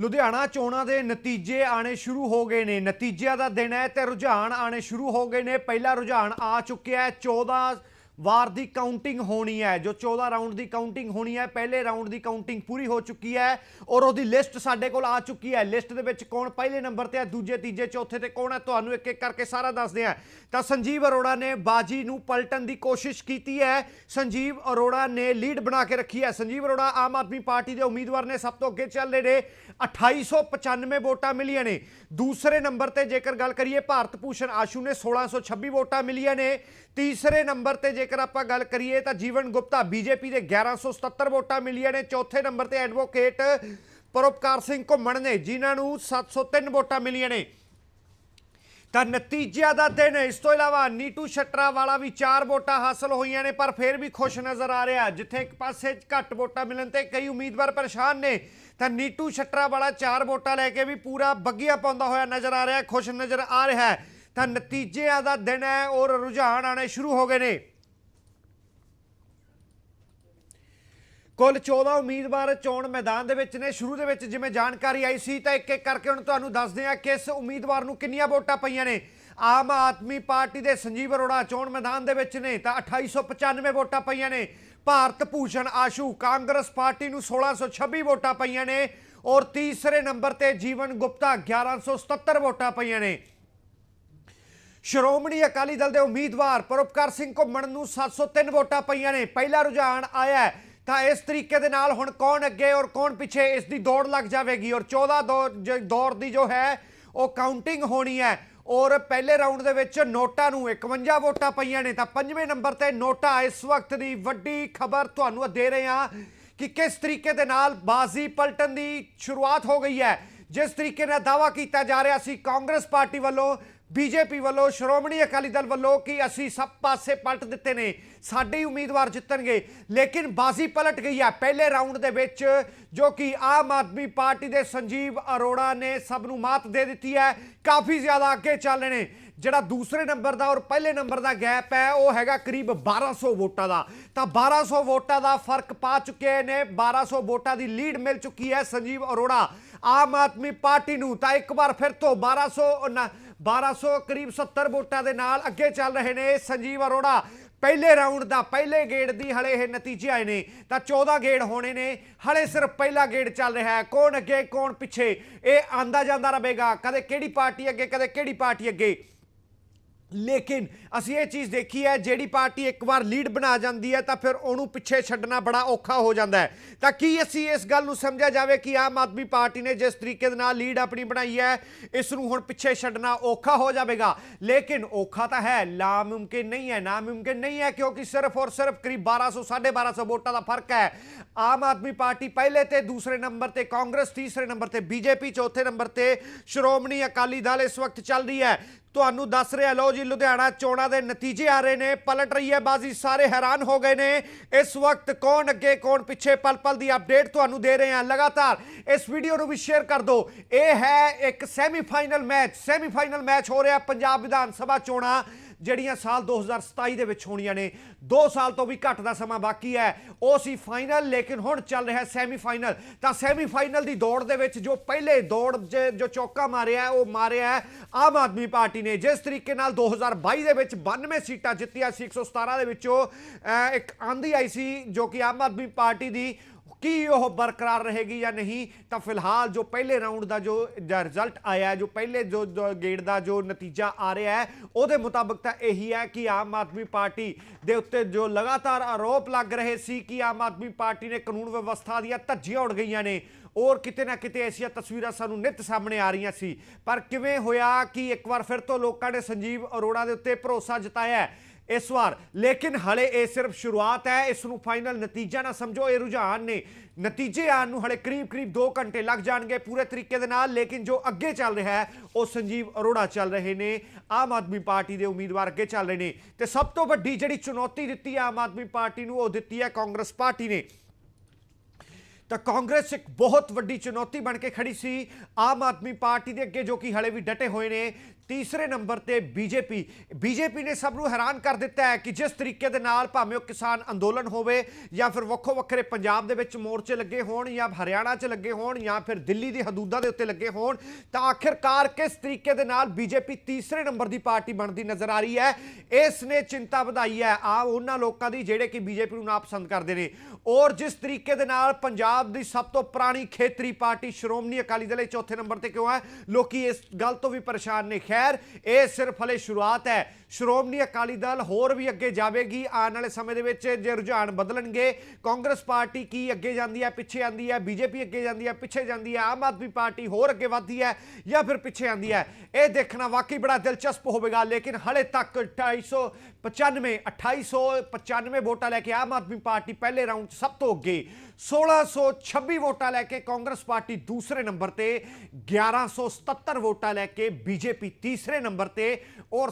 ਲੁਧਿਆਣਾ ਚੋਣਾਂ ਦੇ ਨਤੀਜੇ ਆਣੇ ਸ਼ੁਰੂ ਹੋ ਗਏ ਨੇ। ਨਤੀਜਿਆਂ ਦਾ ਦਿਨ ਹੈ ਤੇ ਰੁਝਾਨ ਆਣੇ ਸ਼ੁਰੂ ਹੋ ਗਏ ਨੇ। ਪਹਿਲਾ ਰੁਝਾਨ ਆ ਚੁੱਕਿਆ ਹੈ। 14 ਵਾਰ ਦੀ ਕਾਊਂਟਿੰਗ ਹੋਣੀ ਹੈ, ਜੋ 14 ਰਾਊਂਡ ਦੀ ਕਾਊਂਟਿੰਗ ਹੋਣੀ ਹੈ, ਪਹਿਲੇ ਰਾਊਂਡ ਦੀ ਕਾਊਂਟਿੰਗ ਪੂਰੀ ਹੋ ਚੁੱਕੀ ਹੈ ਔਰ ਉਹਦੀ ਲਿਸਟ ਸਾਡੇ ਕੋਲ ਆ ਚੁੱਕੀ ਹੈ। ਲਿਸਟ ਦੇ ਵਿੱਚ ਕੌਣ ਪਹਿਲੇ ਨੰਬਰ ਤੇ ਹੈ, ਦੂਜੇ, ਤੀਜੇ, ਚੌਥੇ ਤੇ ਕੌਣ ਹੈ, ਤੁਹਾਨੂੰ ਇੱਕ ਇੱਕ ਕਰਕੇ ਸਾਰਾ ਦੱਸਦੇ ਹਾਂ। ਤਾਂ ਸੰਜੀਵ ਅਰੋੜਾ ਨੇ ਬਾਜੀ ਨੂੰ ਪਲਟਣ ਦੀ ਕੋਸ਼ਿਸ਼ ਕੀਤੀ ਹੈ। ਸੰਜੀਵ ਅਰੋੜਾ ਨੇ ਲੀਡ ਬਣਾ ਕੇ ਰੱਖੀ ਹੈ। ਸੰਜੀਵ ਅਰੋੜਾ ਆਮ ਆਦਮੀ ਪਾਰਟੀ ਦੇ ਉਮੀਦਵਾਰ ਨੇ, ਸਭ ਤੋਂ ਅੱਗੇ ਚੱਲ ਰਹੇ ਨੇ। 2895 ਵੋਟਾਂ ਮਿਲੀਆਂ ਨੇ। ਦੂਸਰੇ ਨੰਬਰ ਤੇ ਜੇਕਰ ਗੱਲ ਕਰੀਏ, ਭਾਰਤ ਭੂਸ਼ਣ ਆਸ਼ੂ ਨੇ 1626 ਵੋਟਾਂ ਮਿਲੀਆਂ ਨੇ। ਤੀਸਰੇ ਨੰਬਰ ਤੇ ਜੇਕਰ ਆਪਾਂ ਗੱਲ ਕਰੀਏ ਤਾਂ ਜੀਵਨ ਗੁਪਤਾ ਬੀਜੇਪੀ ਦੇ 1177 ਵੋਟਾਂ ਮਿਲੀਆਂ ਨੇ। ਚੌਥੇ ਨੰਬਰ ਤੇ ਐਡਵੋਕੇਟ ਪਰੋਪਕਾਰ ਸਿੰਘ ਘੁੰਮਣ ਨੇ, ਜਿਨ੍ਹਾਂ ਨੂੰ 703 ਵੋਟਾਂ ਮਿਲੀਆਂ ਨੇ। ਤਾਂ ਨਤੀਜਿਆਂ ਦਾ ਦਿਨ, ਇਸ ਤੋਂ ਇਲਾਵਾ ਨੀਟੂ ਸ਼ਟਰਾ ਵਾਲਾ ਵੀ 4 ਵੋਟਾਂ ਹਾਸਲ ਹੋਈਆਂ ਨੇ, ਪਰ ਫਿਰ ਵੀ ਖੁਸ਼ ਨਜ਼ਰ ਆ ਰਿਹਾ। ਜਿੱਥੇ ਇੱਕ ਪਾਸੇ ਘੱਟ ਵੋਟਾਂ ਮਿਲਣ ਤੇ ਕਈ ਉਮੀਦਵਾਰ ਪਰੇਸ਼ਾਨ ਨੇ, ਤਾਂ ਨੀਟੂ ਸ਼ਟਰਾ ਵਾਲਾ 4 ਵੋਟਾਂ ਲੈ ਕੇ ਵੀ ਪੂਰਾ ਬੱਗੀਆ ਪਾਉਂਦਾ ਹੋਇਆ ਨਜ਼ਰ ਆ ਰਿਹਾ, ਖੁਸ਼ ਨਜ਼ਰ ਆ ਰਿਹਾ। ਤਾਂ ਨਤੀਜਿਆਂ ਦਾ ਦਿਨ ਹੈ ਔਰ ਰੁਝਾਨ ਆਣੇ ਸ਼ੁਰੂ ਹੋ ਗਏ ਨੇ। ਕੁੱਲ 14 ਉਮੀਦਵਾਰ ਚੋਣ ਮੈਦਾਨ ਦੇ ਵਿੱਚ ਨੇ। ਸ਼ੁਰੂ ਦੇ ਵਿੱਚ ਜਿਵੇਂ ਜਾਣਕਾਰੀ ਆਈ ਸੀ, ਤਾਂ ਇੱਕ ਇੱਕ ਕਰਕੇ ਹੁਣ ਤੁਹਾਨੂੰ ਦੱਸਦੇ ਹਾਂ ਕਿਸ ਉਮੀਦਵਾਰ ਨੂੰ ਕਿੰਨੀਆਂ ਵੋਟਾਂ ਪਈਆਂ ਨੇ। ਆਮ ਆਦਮੀ ਪਾਰਟੀ ਦੇ ਸੰਜੀਵ ਅਰੋੜਾ ਚੋਣ ਮੈਦਾਨ ਦੇ ਵਿੱਚ ਨੇ, ਤਾਂ 2895 ਵੋਟਾਂ ਪਈਆਂ ਨੇ। ਭਾਰਤ ਭੂਸ਼ਣ ਆਸ਼ੂ, ਕਾਂਗਰਸ ਪਾਰਟੀ ਨੂੰ 1626 ਵੋਟਾਂ ਪਈਆਂ ਨੇ ਔਰ ਤੀਸਰੇ ਨੰਬਰ ਤੇ ਜੀਵਨ ਗੁਪਤਾ 1177 ਵੋਟਾਂ ਪਈਆਂ ਨੇ। ਸ਼੍ਰੋਮਣੀ ਅਕਾਲੀ ਦਲ ਦੇ ਉਮੀਦਵਾਰ ਪਰਉਪਕਾਰ ਸਿੰਘ ਘੁੰਮਣ ਨੂੰ 703 ਵੋਟਾਂ ਪਈਆਂ ਨੇ। ਪਹਿਲਾ ਰੁਝਾਨ ਆਇਆ ਹੈ ਤਾਂ ਇਸ ਤਰੀਕੇ ਦੇ ਨਾਲ ਹੁਣ ਕੌਣ ਅੱਗੇ ਔਰ ਕੌਣ ਪਿੱਛੇ ਇਸ ਦੀ ਦੌੜ ਲੱਗ ਜਾਵੇਗੀ ਔਰ 14 ਦੌਰ ਜ- ਦੌਰ ਦੀ ਜੋ ਹੈ, ਉਹ ਕਾਊਂਟਿੰਗ ਹੋਣੀ ਹੈ। ਔਰ ਪਹਿਲੇ ਰਾਊਂਡ ਦੇ ਵਿੱਚ ਨੋਟਾ ਨੂੰ 51 ਵੋਟਾਂ ਪਈਆਂ ਨੇ, ਤਾਂ ਪੰਜਵੇਂ ਨੰਬਰ ਤੇ ਨੋਟਾ ਇਸ ਵਕਤ ਦੀ ਵੱਡੀ ਖਬਰ ਤੁਹਾਨੂੰ ਦੇ ਰਹੇ ਹਾਂ ਕਿ ਕਿਸ ਤਰੀਕੇ ਦੇ ਨਾਲ ਬਾਜ਼ੀ ਪਲਟਣ ਦੀ ਸ਼ੁਰੂਆਤ ਹੋ ਗਈ ਹੈ। ਜਿਸ ਤਰੀਕੇ ਨਾਲ ਦਾਵਾ ਕੀਤਾ ਜਾ ਰਿਹਾ ਸੀ ਕਾਂਗਰਸ ਪਾਰਟੀ ਵੱਲੋਂ ਬੀਜੇਪੀ ਵੱਲੋਂ ਸ਼੍ਰੋਮਣੀ ਅਕਾਲੀ ਦਲ ਵੱਲੋਂ ਕਿ ਅਸੀਂ ਸਭ ਪਾਸੇ ਪਲਟ ਦਿੱਤੇ ਨੇ, ਸਾਡੇ ਹੀ ਉਮੀਦਵਾਰ ਜਿੱਤਣਗੇ। ਲੇਕਿਨ ਬਾਜ਼ੀ ਪਲਟ ਗਈ ਹੈ ਪਹਿਲੇ ਰਾਊਂਡ ਦੇ ਵਿੱਚ, ਜੋ ਕਿ ਆਮ ਆਦਮੀ ਪਾਰਟੀ ਦੇ ਸੰਜੀਵ ਅਰੋੜਾ ਨੇ ਸਭ ਨੂੰ ਮਾਤ ਦੇ ਦਿੱਤੀ ਹੈ। ਕਾਫੀ ਜ਼ਿਆਦਾ ਅੱਗੇ ਚੱਲ ਰਹੇ ਨੇ। ਜਿਹੜਾ ਦੂਸਰੇ ਨੰਬਰ ਦਾ ਔਰ ਪਹਿਲੇ ਨੰਬਰ ਦਾ ਗੈਪ ਹੈ, ਉਹ ਹੈਗਾ ਕਰੀਬ 1200 ਵੋਟਾਂ ਦਾ। ਤਾਂ 1200 ਵੋਟਾਂ ਦਾ ਫ਼ਰਕ ਪਾ ਚੁੱਕੇ ਨੇ 1200 ਵੋਟਾਂ ਦੀ ਲੀਡ ਮਿਲ ਚੁੱਕੀ ਹੈ ਸੰਜੀਵ ਅਰੋੜਾ। ਆਮ ਆਦਮੀ ਪਾਰਟੀ ਨੂੰ ਤਾਂ ਇੱਕ ਵਾਰ ਫਿਰ ਤੋਂ 1200 ਨਾ- 1200 ਕਰੀਬ 70 ਵੋਟਾਂ ਦੇ ਨਾਲ ਅੱਗੇ ਚੱਲ ਰਹੇ ਨੇ ਸੰਜੀਵ ਅਰੋੜਾ। ਪਹਿਲੇ ਰਾਊਂਡ ਦਾ ਪਹਿਲੇ ਗੇੜ ਦੀ ਹਲੇ ਇਹ ਨਤੀਜੇ ਆਏ ਨੇ, ਤਾਂ 14 ਗੇੜ ਹੋਣੇ ਨੇ। ਹਲੇ ਸਿਰਫ ਪਹਿਲਾ ਗੇੜ ਚੱਲ ਰਿਹਾ ਹੈ। ਕੌਣ ਅੱਗੇ, ਕੌਣ ਪਿੱਛੇ? ਇਹ ਆਂਦਾ ਜਾਂਦਾ ਰਹੇਗਾ। ਕਦੇ ਕਿਹੜੀ ਪਾਰਟੀ ਅੱਗੇ, ਕਦੇ ਕਿਹੜੀ ਪਾਰਟੀ ਅੱਗੇ? ਲੇਕਿਨ ਅਸੀਂ ਇਹ ਚੀਜ਼ ਦੇਖੀ ਹੈ, ਜਿਹੜੀ ਪਾਰਟੀ ਇੱਕ ਵਾਰ ਲੀਡ ਬਣਾ ਜਾਂਦੀ ਹੈ ਤਾਂ ਫਿਰ ਉਹਨੂੰ ਪਿੱਛੇ ਛੱਡਣਾ ਬੜਾ ਔਖਾ ਹੋ ਜਾਂਦਾ ਹੈ। ਤਾਂ ਕੀ ਅਸੀਂ ਇਸ ਗੱਲ ਨੂੰ ਸਮਝਿਆ ਜਾਵੇ ਕਿ ਆਮ ਆਦਮੀ ਪਾਰਟੀ ਨੇ ਜਿਸ ਤਰੀਕੇ ਦੇ ਨਾਲ ਲੀਡ ਆਪਣੀ ਬਣਾਈ ਹੈ, ਇਸ ਨੂੰ ਹੁਣ ਪਿੱਛੇ ਛੱਡਣਾ ਔਖਾ ਹੋ ਜਾਵੇਗਾ? ਲੇਕਿਨ ਔਖਾ ਤਾਂ ਹੈ ਨਾਮੁਮਕਿਨ ਨਹੀਂ ਹੈ, ਨਾਮੁਮਕਿਨ ਨਹੀਂ ਹੈ, ਕਿਉਂਕਿ ਸਿਰਫ ਔਰ ਸਿਰਫ ਕਰੀਬ 1200 1250 ਵੋਟਾਂ ਦਾ ਫ਼ਰਕ ਹੈ। ਆਮ ਆਦਮੀ ਪਾਰਟੀ ਪਹਿਲੇ ਤੇ, ਦੂਸਰੇ ਨੰਬਰ ਤੇ, ਕਾਂਗਰਸ ਤੀਸਰੇ ਨੰਬਰ ਤੇ, ਬੀਜੇਪੀ ਚੌਥੇ ਨੰਬਰ ਤੇ, ਸ਼੍ਰੋਮਣੀ ਅਕਾਲੀ ਦਲ ਇਸ ਵਕਤ ਚੱਲ ਰਹੀ ਹੈ। ਤੁਹਾਨੂੰ ਦੱਸ ਰਿਹਾ, ਲਓ ਜੀ, ਲੁਧਿਆਣਾ ਚੋਣਾਂ ਦੇ ਨਤੀਜੇ ਆ ਰਹੇ ਨੇ, ਪਲਟ ਰਹੀ ਹੈ ਬਾਜ਼ੀ, ਸਾਰੇ ਹੈਰਾਨ ਹੋ ਗਏ ਨੇ। ਇਸ ਵਕਤ ਕੌਣ ਅੱਗੇ, ਕੌਣ ਪਿੱਛੇ, ਪਲ ਪਲ ਦੀ ਅਪਡੇਟ ਤੁਹਾਨੂੰ ਦੇ ਰਹੇ ਹਾਂ। ਲਗਾਤਾਰ ਇਸ ਵੀਡੀਓ ਨੂੰ ਵੀ ਸ਼ੇਅਰ ਕਰ ਦਿਓ। ਇਹ ਹੈ ਇੱਕ ਸੈਮੀਫਾਈਨਲ ਮੈਚ ਸੈਮੀਫਾਈਨਲ ਮੈਚ ਹੋ ਰਿਹਾ ਪੰਜਾਬ ਵਿਧਾਨ ਸਭਾ ਚੋਣਾਂ। ਜਿਹੜੀਆਂ ਸਾਲ 2027 ਦੇ ਵਿੱਚ ਹੋਣੀਆਂ ਨੇ। 2 ਸਾਲ ਤੋਂ ਵੀ ਘੱਟ ਦਾ ਸਮਾਂ ਬਾਕੀ ਹੈ। ਉਹ ਸੀ ਫਾਈਨਲ, ਲੇਕਿਨ ਹੁਣ ਚੱਲ ਰਿਹਾ ਸੈਮੀ ਫਾਈਨਲ ਤਾਂ ਸੈਮੀ ਫਾਈਨਲ ਦੀ ਦੌੜ ਦੇ ਵਿੱਚ ਜੋ ਪਹਿਲੇ ਦੌੜ 'ਚ ਜੋ ਚੌਕਾ ਮਾਰਿਆ ਉਹ ਮਾਰਿਆ ਆਮ ਆਦਮੀ ਪਾਰਟੀ ਨੇ। ਜਿਸ ਤਰੀਕੇ ਨਾਲ 2022 ਦੇ ਵਿੱਚ 92 ਸੀਟਾਂ ਜਿੱਤੀਆਂ ਸੀ 117 ਦੇ ਵਿੱਚੋਂ ਇੱਕ ਆਂਦੀ ਆਈ ਸੀ ਜੋ ਕਿ ਆਮ ਆਦਮੀ ਪਾਰਟੀ ਦੀ ਕੀ ਉਹ ਬਰਕਰਾਰ ਰਹੇਗੀ ਜਾਂ ਨਹੀਂ, ਤਾਂ ਫਿਲਹਾਲ ਜੋ ਪਹਿਲੇ ਰਾਊਂਡ ਦਾ ਜੋ ਰਿਜ਼ਲਟ ਆਇਆ, ਜੋ ਪਹਿਲੇ ਜੋ ਜੋ ਗੇੜ ਦਾ ਜੋ ਨਤੀਜਾ ਆ ਰਿਹਾ ਹੈ, ਉਹਦੇ ਮੁਤਾਬਕ ਤਾਂ ਇਹੀ ਹੈ ਕਿ ਆਮ ਆਦਮੀ ਪਾਰਟੀ ਦੇ ਉੱਤੇ ਜੋ ਲਗਾਤਾਰ ਆਰੋਪ ਲੱਗ ਰਹੇ ਸੀ ਕਿ ਆਮ ਆਦਮੀ ਪਾਰਟੀ ਨੇ ਕਾਨੂੰਨ ਵਿਵਸਥਾ ਦੀਆਂ ਧੱਜੀਆਂ ਉੜ ਗਈਆਂ ਨੇ ਔਰ ਕਿਤੇ ਨਾ ਕਿਤੇ ਐਸੀਆਂ ਤਸਵੀਰਾਂ ਸਾਨੂੰ ਨਿਤ ਸਾਹਮਣੇ ਆ ਰਹੀਆਂ ਸੀ। ਪਰ ਕਿਵੇਂ ਹੋਇਆ ਕਿ ਇੱਕ ਵਾਰ ਫਿਰ ਤੋਂ ਲੋਕਾਂ ਨੇ ਸੰਜੀਵ ਅਰੋੜਾ ਦੇ ਉੱਤੇ ਭਰੋਸਾ ਜਤਾਇਆ ਇਸ ਵਾਰ। ਲੇਕਿਨ ਹਲੇ ਇਹ ਸਿਰਫ ਸ਼ੁਰੂਆਤ ਹੈ। ਇਸ ਨੂੰ ਫਾਈਨਲ ਨਤੀਜਾ ਨਾ ਸਮਝੋ। ਇਹ ਰੁਝਾਨ ਨੇ ਨਤੀਜੇ ਆਉਣ ਨੂੰ ਹਲੇ ਕਰੀਬ ਕਰੀਬ 2 ਘੰਟੇ ਲੱਗ ਜਾਣਗੇ ਪੂਰੇ ਤਰੀਕੇ ਦੇ ਨਾਲ। ਲੇਕਿਨ ਜੋ ਅੱਗੇ ਚੱਲ ਰਿਹਾ ਹੈ, ਉਹ ਸੰਜੀਵ ਅਰੋੜਾ ਚੱਲ ਰਹੇ ਨੇ। ਆਮ ਆਦਮੀ ਪਾਰਟੀ ਦੇ ਉਮੀਦਵਾਰ ਅੱਗੇ ਚੱਲ ਰਹੇ ਨੇ। ਤੇ ਸਭ ਤੋਂ ਵੱਡੀ ਜਿਹੜੀ ਚੁਣੌਤੀ ਦਿੱਤੀ ਹੈ ਆਮ ਆਦਮੀ ਪਾਰਟੀ ਨੂੰ, ਉਹ ਦਿੱਤੀ ਹੈ ਕਾਂਗਰਸ ਪਾਰਟੀ ਨੇ। ਤਾਂ ਕਾਂਗਰਸ ਇੱਕ ਬਹੁਤ ਵੱਡੀ ਚੁਣੌਤੀ ਬਣ ਕੇ ਖੜੀ ਸੀ। ਆਮ ਆਦਮੀ ਪਾਰਟੀ ਦੇ ਅੱਗੇ ਜੋ ਕਿ ਹਲੇ ਵੀ ਡਟੇ ਹੋਏ ਨੇ ਤੀਸਰੇ ਨੰਬਰ ਤੇ ਬੀਜੇਪੀ ਬੀਜੇਪੀ ਨੇ ਸਭ ਨੂੰ ਹੈਰਾਨ ਕਰ ਦਿੱਤਾ ਹੈ ਕਿ ਜਿਸ ਤਰੀਕੇ ਦੇ ਨਾਲ ਭਾਵੇਂ ਉਹ ਕਿਸਾਨ ਅੰਦੋਲਨ ਹੋਵੇ ਜਾਂ ਫਿਰ ਵੱਖੋ ਵੱਖਰੇ ਪੰਜਾਬ ਦੇ ਵਿੱਚ ਮੋਰਚੇ ਲੱਗੇ ਹੋਣ ਜਾਂ ਹਰਿਆਣਾ 'ਚ ਲੱਗੇ ਹੋਣ ਜਾਂ ਫਿਰ ਦਿੱਲੀ ਦੀ ਹਦੂਦਾਂ ਦੇ ਉੱਤੇ ਲੱਗੇ ਹੋਣ, ਤਾਂ ਆਖਿਰਕਾਰ ਕਿਸ ਤਰੀਕੇ ਦੇ ਨਾਲ ਬੀਜੇਪੀ ਤੀਸਰੇ ਨੰਬਰ ਦੀ ਪਾਰਟੀ ਬਣਦੀ ਨਜ਼ਰ ਆ ਰਹੀ ਹੈ? ਇਸ ਨੇ ਚਿੰਤਾ ਵਧਾਈ ਹੈ। ਆ ਉਹਨਾਂ ਲੋਕਾਂ ਦੀ ਜਿਹੜੇ ਕਿ ਬੀਜੇਪੀ ਨੂੰ ਨਾ ਪਸੰਦ ਕਰਦੇ ਨੇ। ਔਰ ਜਿਸ ਤਰੀਕੇ ਦੇ ਨਾਲ ਪੰਜਾਬ ਦੀ ਸਭ ਤੋਂ ਪੁਰਾਣੀ ਖੇਤਰੀ ਪਾਰਟੀ ਸ਼੍ਰੋਮਣੀ ਅਕਾਲੀ ਦਲ ਇਹ ਚੌਥੇ ਨੰਬਰ ਤੇ ਕਿਉਂ ਹੈ? ਲੋਕੀ ਇਸ ਗੱਲ ਤੋਂ ਵੀ ਪਰੇਸ਼ਾਨ ਨੇ। ਖੈਰ ਇਹ ਸਿਰਫ ਹਲੇ ਸ਼ੁਰੂਆਤ ਹੈ। ਸ਼੍ਰੋਮਣੀ ਅਕਾਲੀ ਦਲ ਹੋਰ ਵੀ ਅੱਗੇ ਜਾਵੇਗੀ। ਆਉਣ ਵਾਲੇ ਸਮੇਂ ਦੇ ਵਿੱਚ ਜੇ ਰੁਝਾਨ ਬਦਲਣਗੇ, ਕਾਂਗਰਸ ਪਾਰਟੀ ਕੀ ਅੱਗੇ ਜਾਂਦੀ ਹੈ, ਪਿੱਛੇ ਆਂਦੀ ਹੈ, ਬੀਜੇਪੀ ਅੱਗੇ ਜਾਂਦੀ ਹੈ, ਪਿੱਛੇ ਜਾਂਦੀ ਹੈ, ਆਮ ਆਦਮੀ ਪਾਰਟੀ ਹੋਰ ਅੱਗੇ ਵਧਦੀ ਹੈ ਜਾਂ ਫਿਰ ਪਿੱਛੇ ਆਂਦੀ ਹੈ? ਇਹ ਦੇਖਣਾ ਵਾਕਈ ਬੜਾ ਦਿਲਚਸਪ ਹੋਵੇਗਾ, ਲੇਕਿਨ ਹਲੇ ਤੱਕ 295 2895 ਵੋਟਾਂ ਲੈ ਕੇ ਆਮ ਆਦਮੀ ਪਾਰਟੀ ਪਹਿਲੇ ਰਾਊਂਡ 'ਚ ਸਭ ਤੋਂ ਅੱਗੇ। 1626 ਵੋਟਾਂ ਲੈ ਕੇ ਕਾਂਗਰਸ ਪਾਰਟੀ ਦੂਸਰੇ ਨੰਬਰ ਤੇ 1177 ਵੋਟਾਂ ਲੈ ਕੇ ਬੀਜੇਪੀ ਤੀਸਰੇ ਨੰਬਰ ਤੇ, ਔਰ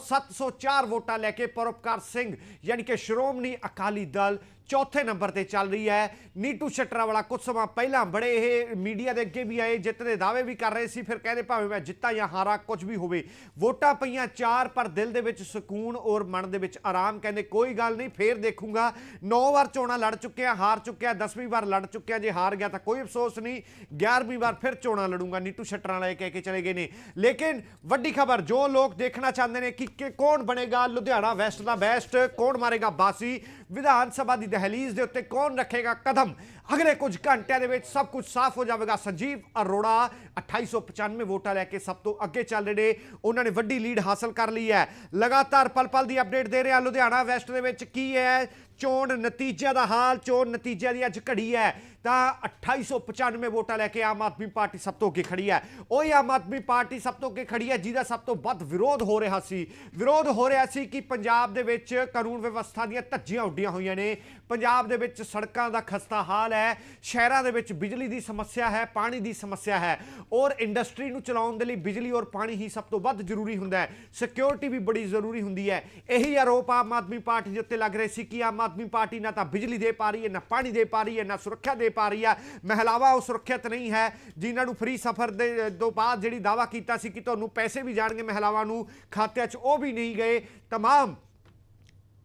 704 ਵੋਟਾਂ ਲੈ ਕੇ ਪਰਉਪਕਾਰ ਸਿੰਘ ਯਾਨੀ ਕਿ ਸ਼੍ਰੋਮਣੀ ਅਕਾਲੀ ਦਲ ਚੌਥੇ ਨੰਬਰ ਤੇ ਚੱਲ ਰਹੀ ਹੈ। ਨੀਟੂ ਸ਼ਟਰਾ ਵਾਲਾ ਕੁਝ ਸਮਾਂ ਪਹਿਲਾਂ ਬੜੇ ਇਹ ਮੀਡੀਆ ਦੇ ਅੱਗੇ ਵੀ ਆਏ, ਜਿੱਤ ਦੇ ਦਾਅਵੇ ਵੀ ਕਰ ਰਹੇ ਸੀ। ਫਿਰ ਕਹਿੰਦੇ ਭਾਵੇਂ ਮੈਂ ਜਿੱਤਾਂ ਜਾਂ ਹਾਰਾਂ, ਕੁਝ ਵੀ ਹੋਵੇ, ਵੋਟਾਂ ਪਈਆਂ ਚਾਰ, ਪਰ ਦਿਲ ਦੇ ਵਿੱਚ ਸਕੂਨ ਔਰ ਮਨ ਦੇ ਵਿੱਚ ਆਰਾਮ। ਕਹਿੰਦੇ ਕੋਈ ਗੱਲ ਨਹੀਂ, ਫੇਰ ਦੇਖੂੰਗਾ। 9 ਵਾਰ ਚੋਣਾਂ ਲੜ ਚੁੱਕਿਆ, ਹਾਰ ਚੁੱਕਿਆ 10ਵੀਂ ਵਾਰ ਲੜ ਚੁੱਕਿਆ, ਜੇ ਹਾਰ ਗਿਆ ਤਾਂ ਕੋਈ ਅਫਸੋਸ ਨਹੀਂ। 11ਵੀਂ ਵਾਰ ਫਿਰ ਚੋਣਾਂ ਲੜੂੰਗਾ, ਨੀਟੂ ਸ਼ਟਰਾਂ ਵਾਲੇ ਕਹਿ ਕੇ ਚਲੇ ਗਏ ਨੇ। ਲੇਕਿਨ ਵੱਡੀ ਖਬਰ, ਜੋ ਲੋਕ ਦੇਖਣਾ ਚਾਹੁੰਦੇ ਨੇ ਕਿ ਕਿ ਕੌਣ ਬਣੇਗਾ, ਲੁਧਿਆਣਾ ਵੈਸਟ ਦਾ ਬੈਸਟ, ਕੌਣ ਮਾਰੇਗਾ ਬਾਸੀ ਵਿਧਾਨ ਸਭਾ ਦੀ ਦਹਲੀਜ਼ ਦੇ ਉੱਤੇ ਕੌਣ ਰੱਖੇਗਾ ਕਦਮ? ਅਗਲੇ ਕੁਝ ਘੰਟਿਆਂ ਦੇ ਵਿੱਚ ਸਭ ਕੁਝ ਸਾਫ਼ ਹੋ ਜਾਵੇਗਾ। ਸੰਜੀਵ ਅਰੋੜਾ 2895 ਵੋਟਾਂ ਲੈ ਕੇ ਸਭ ਤੋਂ ਅੱਗੇ ਚੱਲ ਰਹੇ ਨੇ। ਉਹਨਾਂ ਨੇ ਵੱਡੀ ਲੀਡ ਹਾਸਲ ਕਰ ਲਈ ਹੈ। ਲਗਾਤਾਰ ਪਲ ਪਲ ਦੀ ਅਪਡੇਟ ਦੇ ਰਿਹਾ। ਲੁਧਿਆਣਾ ਵੈਸਟ ਦੇ ਵਿੱਚ ਕੀ ਹੈ? ਚੋਣ ਨਤੀਜਿਆਂ ਦਾ ਹਾਲ, ਚੋਣ ਨਤੀਜਿਆਂ ਦੀ ਅੱਜ ਘੜੀ ਹੈ। ਤਾਂ 2895 ਵੋਟਾਂ ਲੈ ਕੇ ਆਮ ਆਦਮੀ ਪਾਰਟੀ ਸਭ ਤੋਂ ਅੱਗੇ ਖੜੀ ਹੈ। ਉਹੀ ਆਮ ਆਦਮੀ ਪਾਰਟੀ ਸਭ ਤੋਂ ਅੱਗੇ ਖੜੀ ਹੈ, ਜਿਹਦਾ ਸਭ ਤੋਂ ਵੱਧ ਵਿਰੋਧ ਹੋ ਰਿਹਾ ਸੀ। ਵਿਰੋਧ ਹੋ ਰਿਹਾ ਸੀ ਕਿ ਪੰਜਾਬ ਦੇ ਵਿੱਚ ਕਾਨੂੰਨ ਵਿਵਸਥਾ ਦੀਆਂ ਧੱਜੀਆਂ ਉੱਡੀਆਂ ਹੋਈਆਂ ਨੇ। ਪੰਜਾਬ ਦੇ ਵਿੱਚ ਸੜਕਾਂ ਦਾ ਖਸਤਾ ਹਾਲ ਹੈ, ਸ਼ਹਿਰਾਂ ਦੇ ਵਿੱਚ ਬਿਜਲੀ ਦੀ ਸਮੱਸਿਆ ਹੈ, ਪਾਣੀ ਦੀ ਸਮੱਸਿਆ ਹੈ। ਔਰ ਇੰਡਸਟਰੀ ਨੂੰ ਚਲਾਉਣ ਦੇ ਲਈ ਬਿਜਲੀ ਔਰ ਪਾਣੀ ਹੀ ਸਭ ਤੋਂ ਵੱਧ ਜ਼ਰੂਰੀ ਹੁੰਦਾ ਹੈ। ਸਿਕਿਉਰਿਟੀ ਵੀ ਬੜੀ ਜ਼ਰੂਰੀ ਹੁੰਦੀ ਹੈ। ਇਹੀ ਆਰੋਪ ਆਮ ਆਦਮੀ ਪਾਰਟੀ ਦੇ ਉੱਤੇ ਲੱਗ ਰਹੇ ਸੀ ਕਿ ਆਮ ਆਦਮੀ ਪਾਰਟੀ ਨਾ ਤਾਂ ਬਿਜਲੀ ਦੇ ਪਾ ਰਹੀ ਹੈ, ਨਾ ਪਾਣੀ ਦੇ ਪਾ ਰਹੀ ਹੈ, ਨਾ ਸੁਰੱਖਿਆ ਦੇ ਪਾ ਰਹੀ ਹੈ ਮਹਿਲਾਵਾਂ ਉਹ ਸੁਰੱਖਿਅਤ ਨਹੀਂ ਹੈ ਜਿਨ੍ਹਾਂ ਨੂੰ ਫ੍ਰੀ ਸਫ਼ਰ ਦੇ ਤੋਂ ਬਾਅਦ ਜਿਹੜੀ ਦਾਵਾ ਕੀਤਾ ਸੀ ਕਿ ਤੁਹਾਨੂੰ ਪੈਸੇ ਵੀ ਜਾਣਗੇ ਮਹਿਲਾਵਾਂ ਨੂੰ ਖਾਤਿਆਂ 'ਚ ਉਹ ਵੀ ਨਹੀਂ ਗਏ तमाम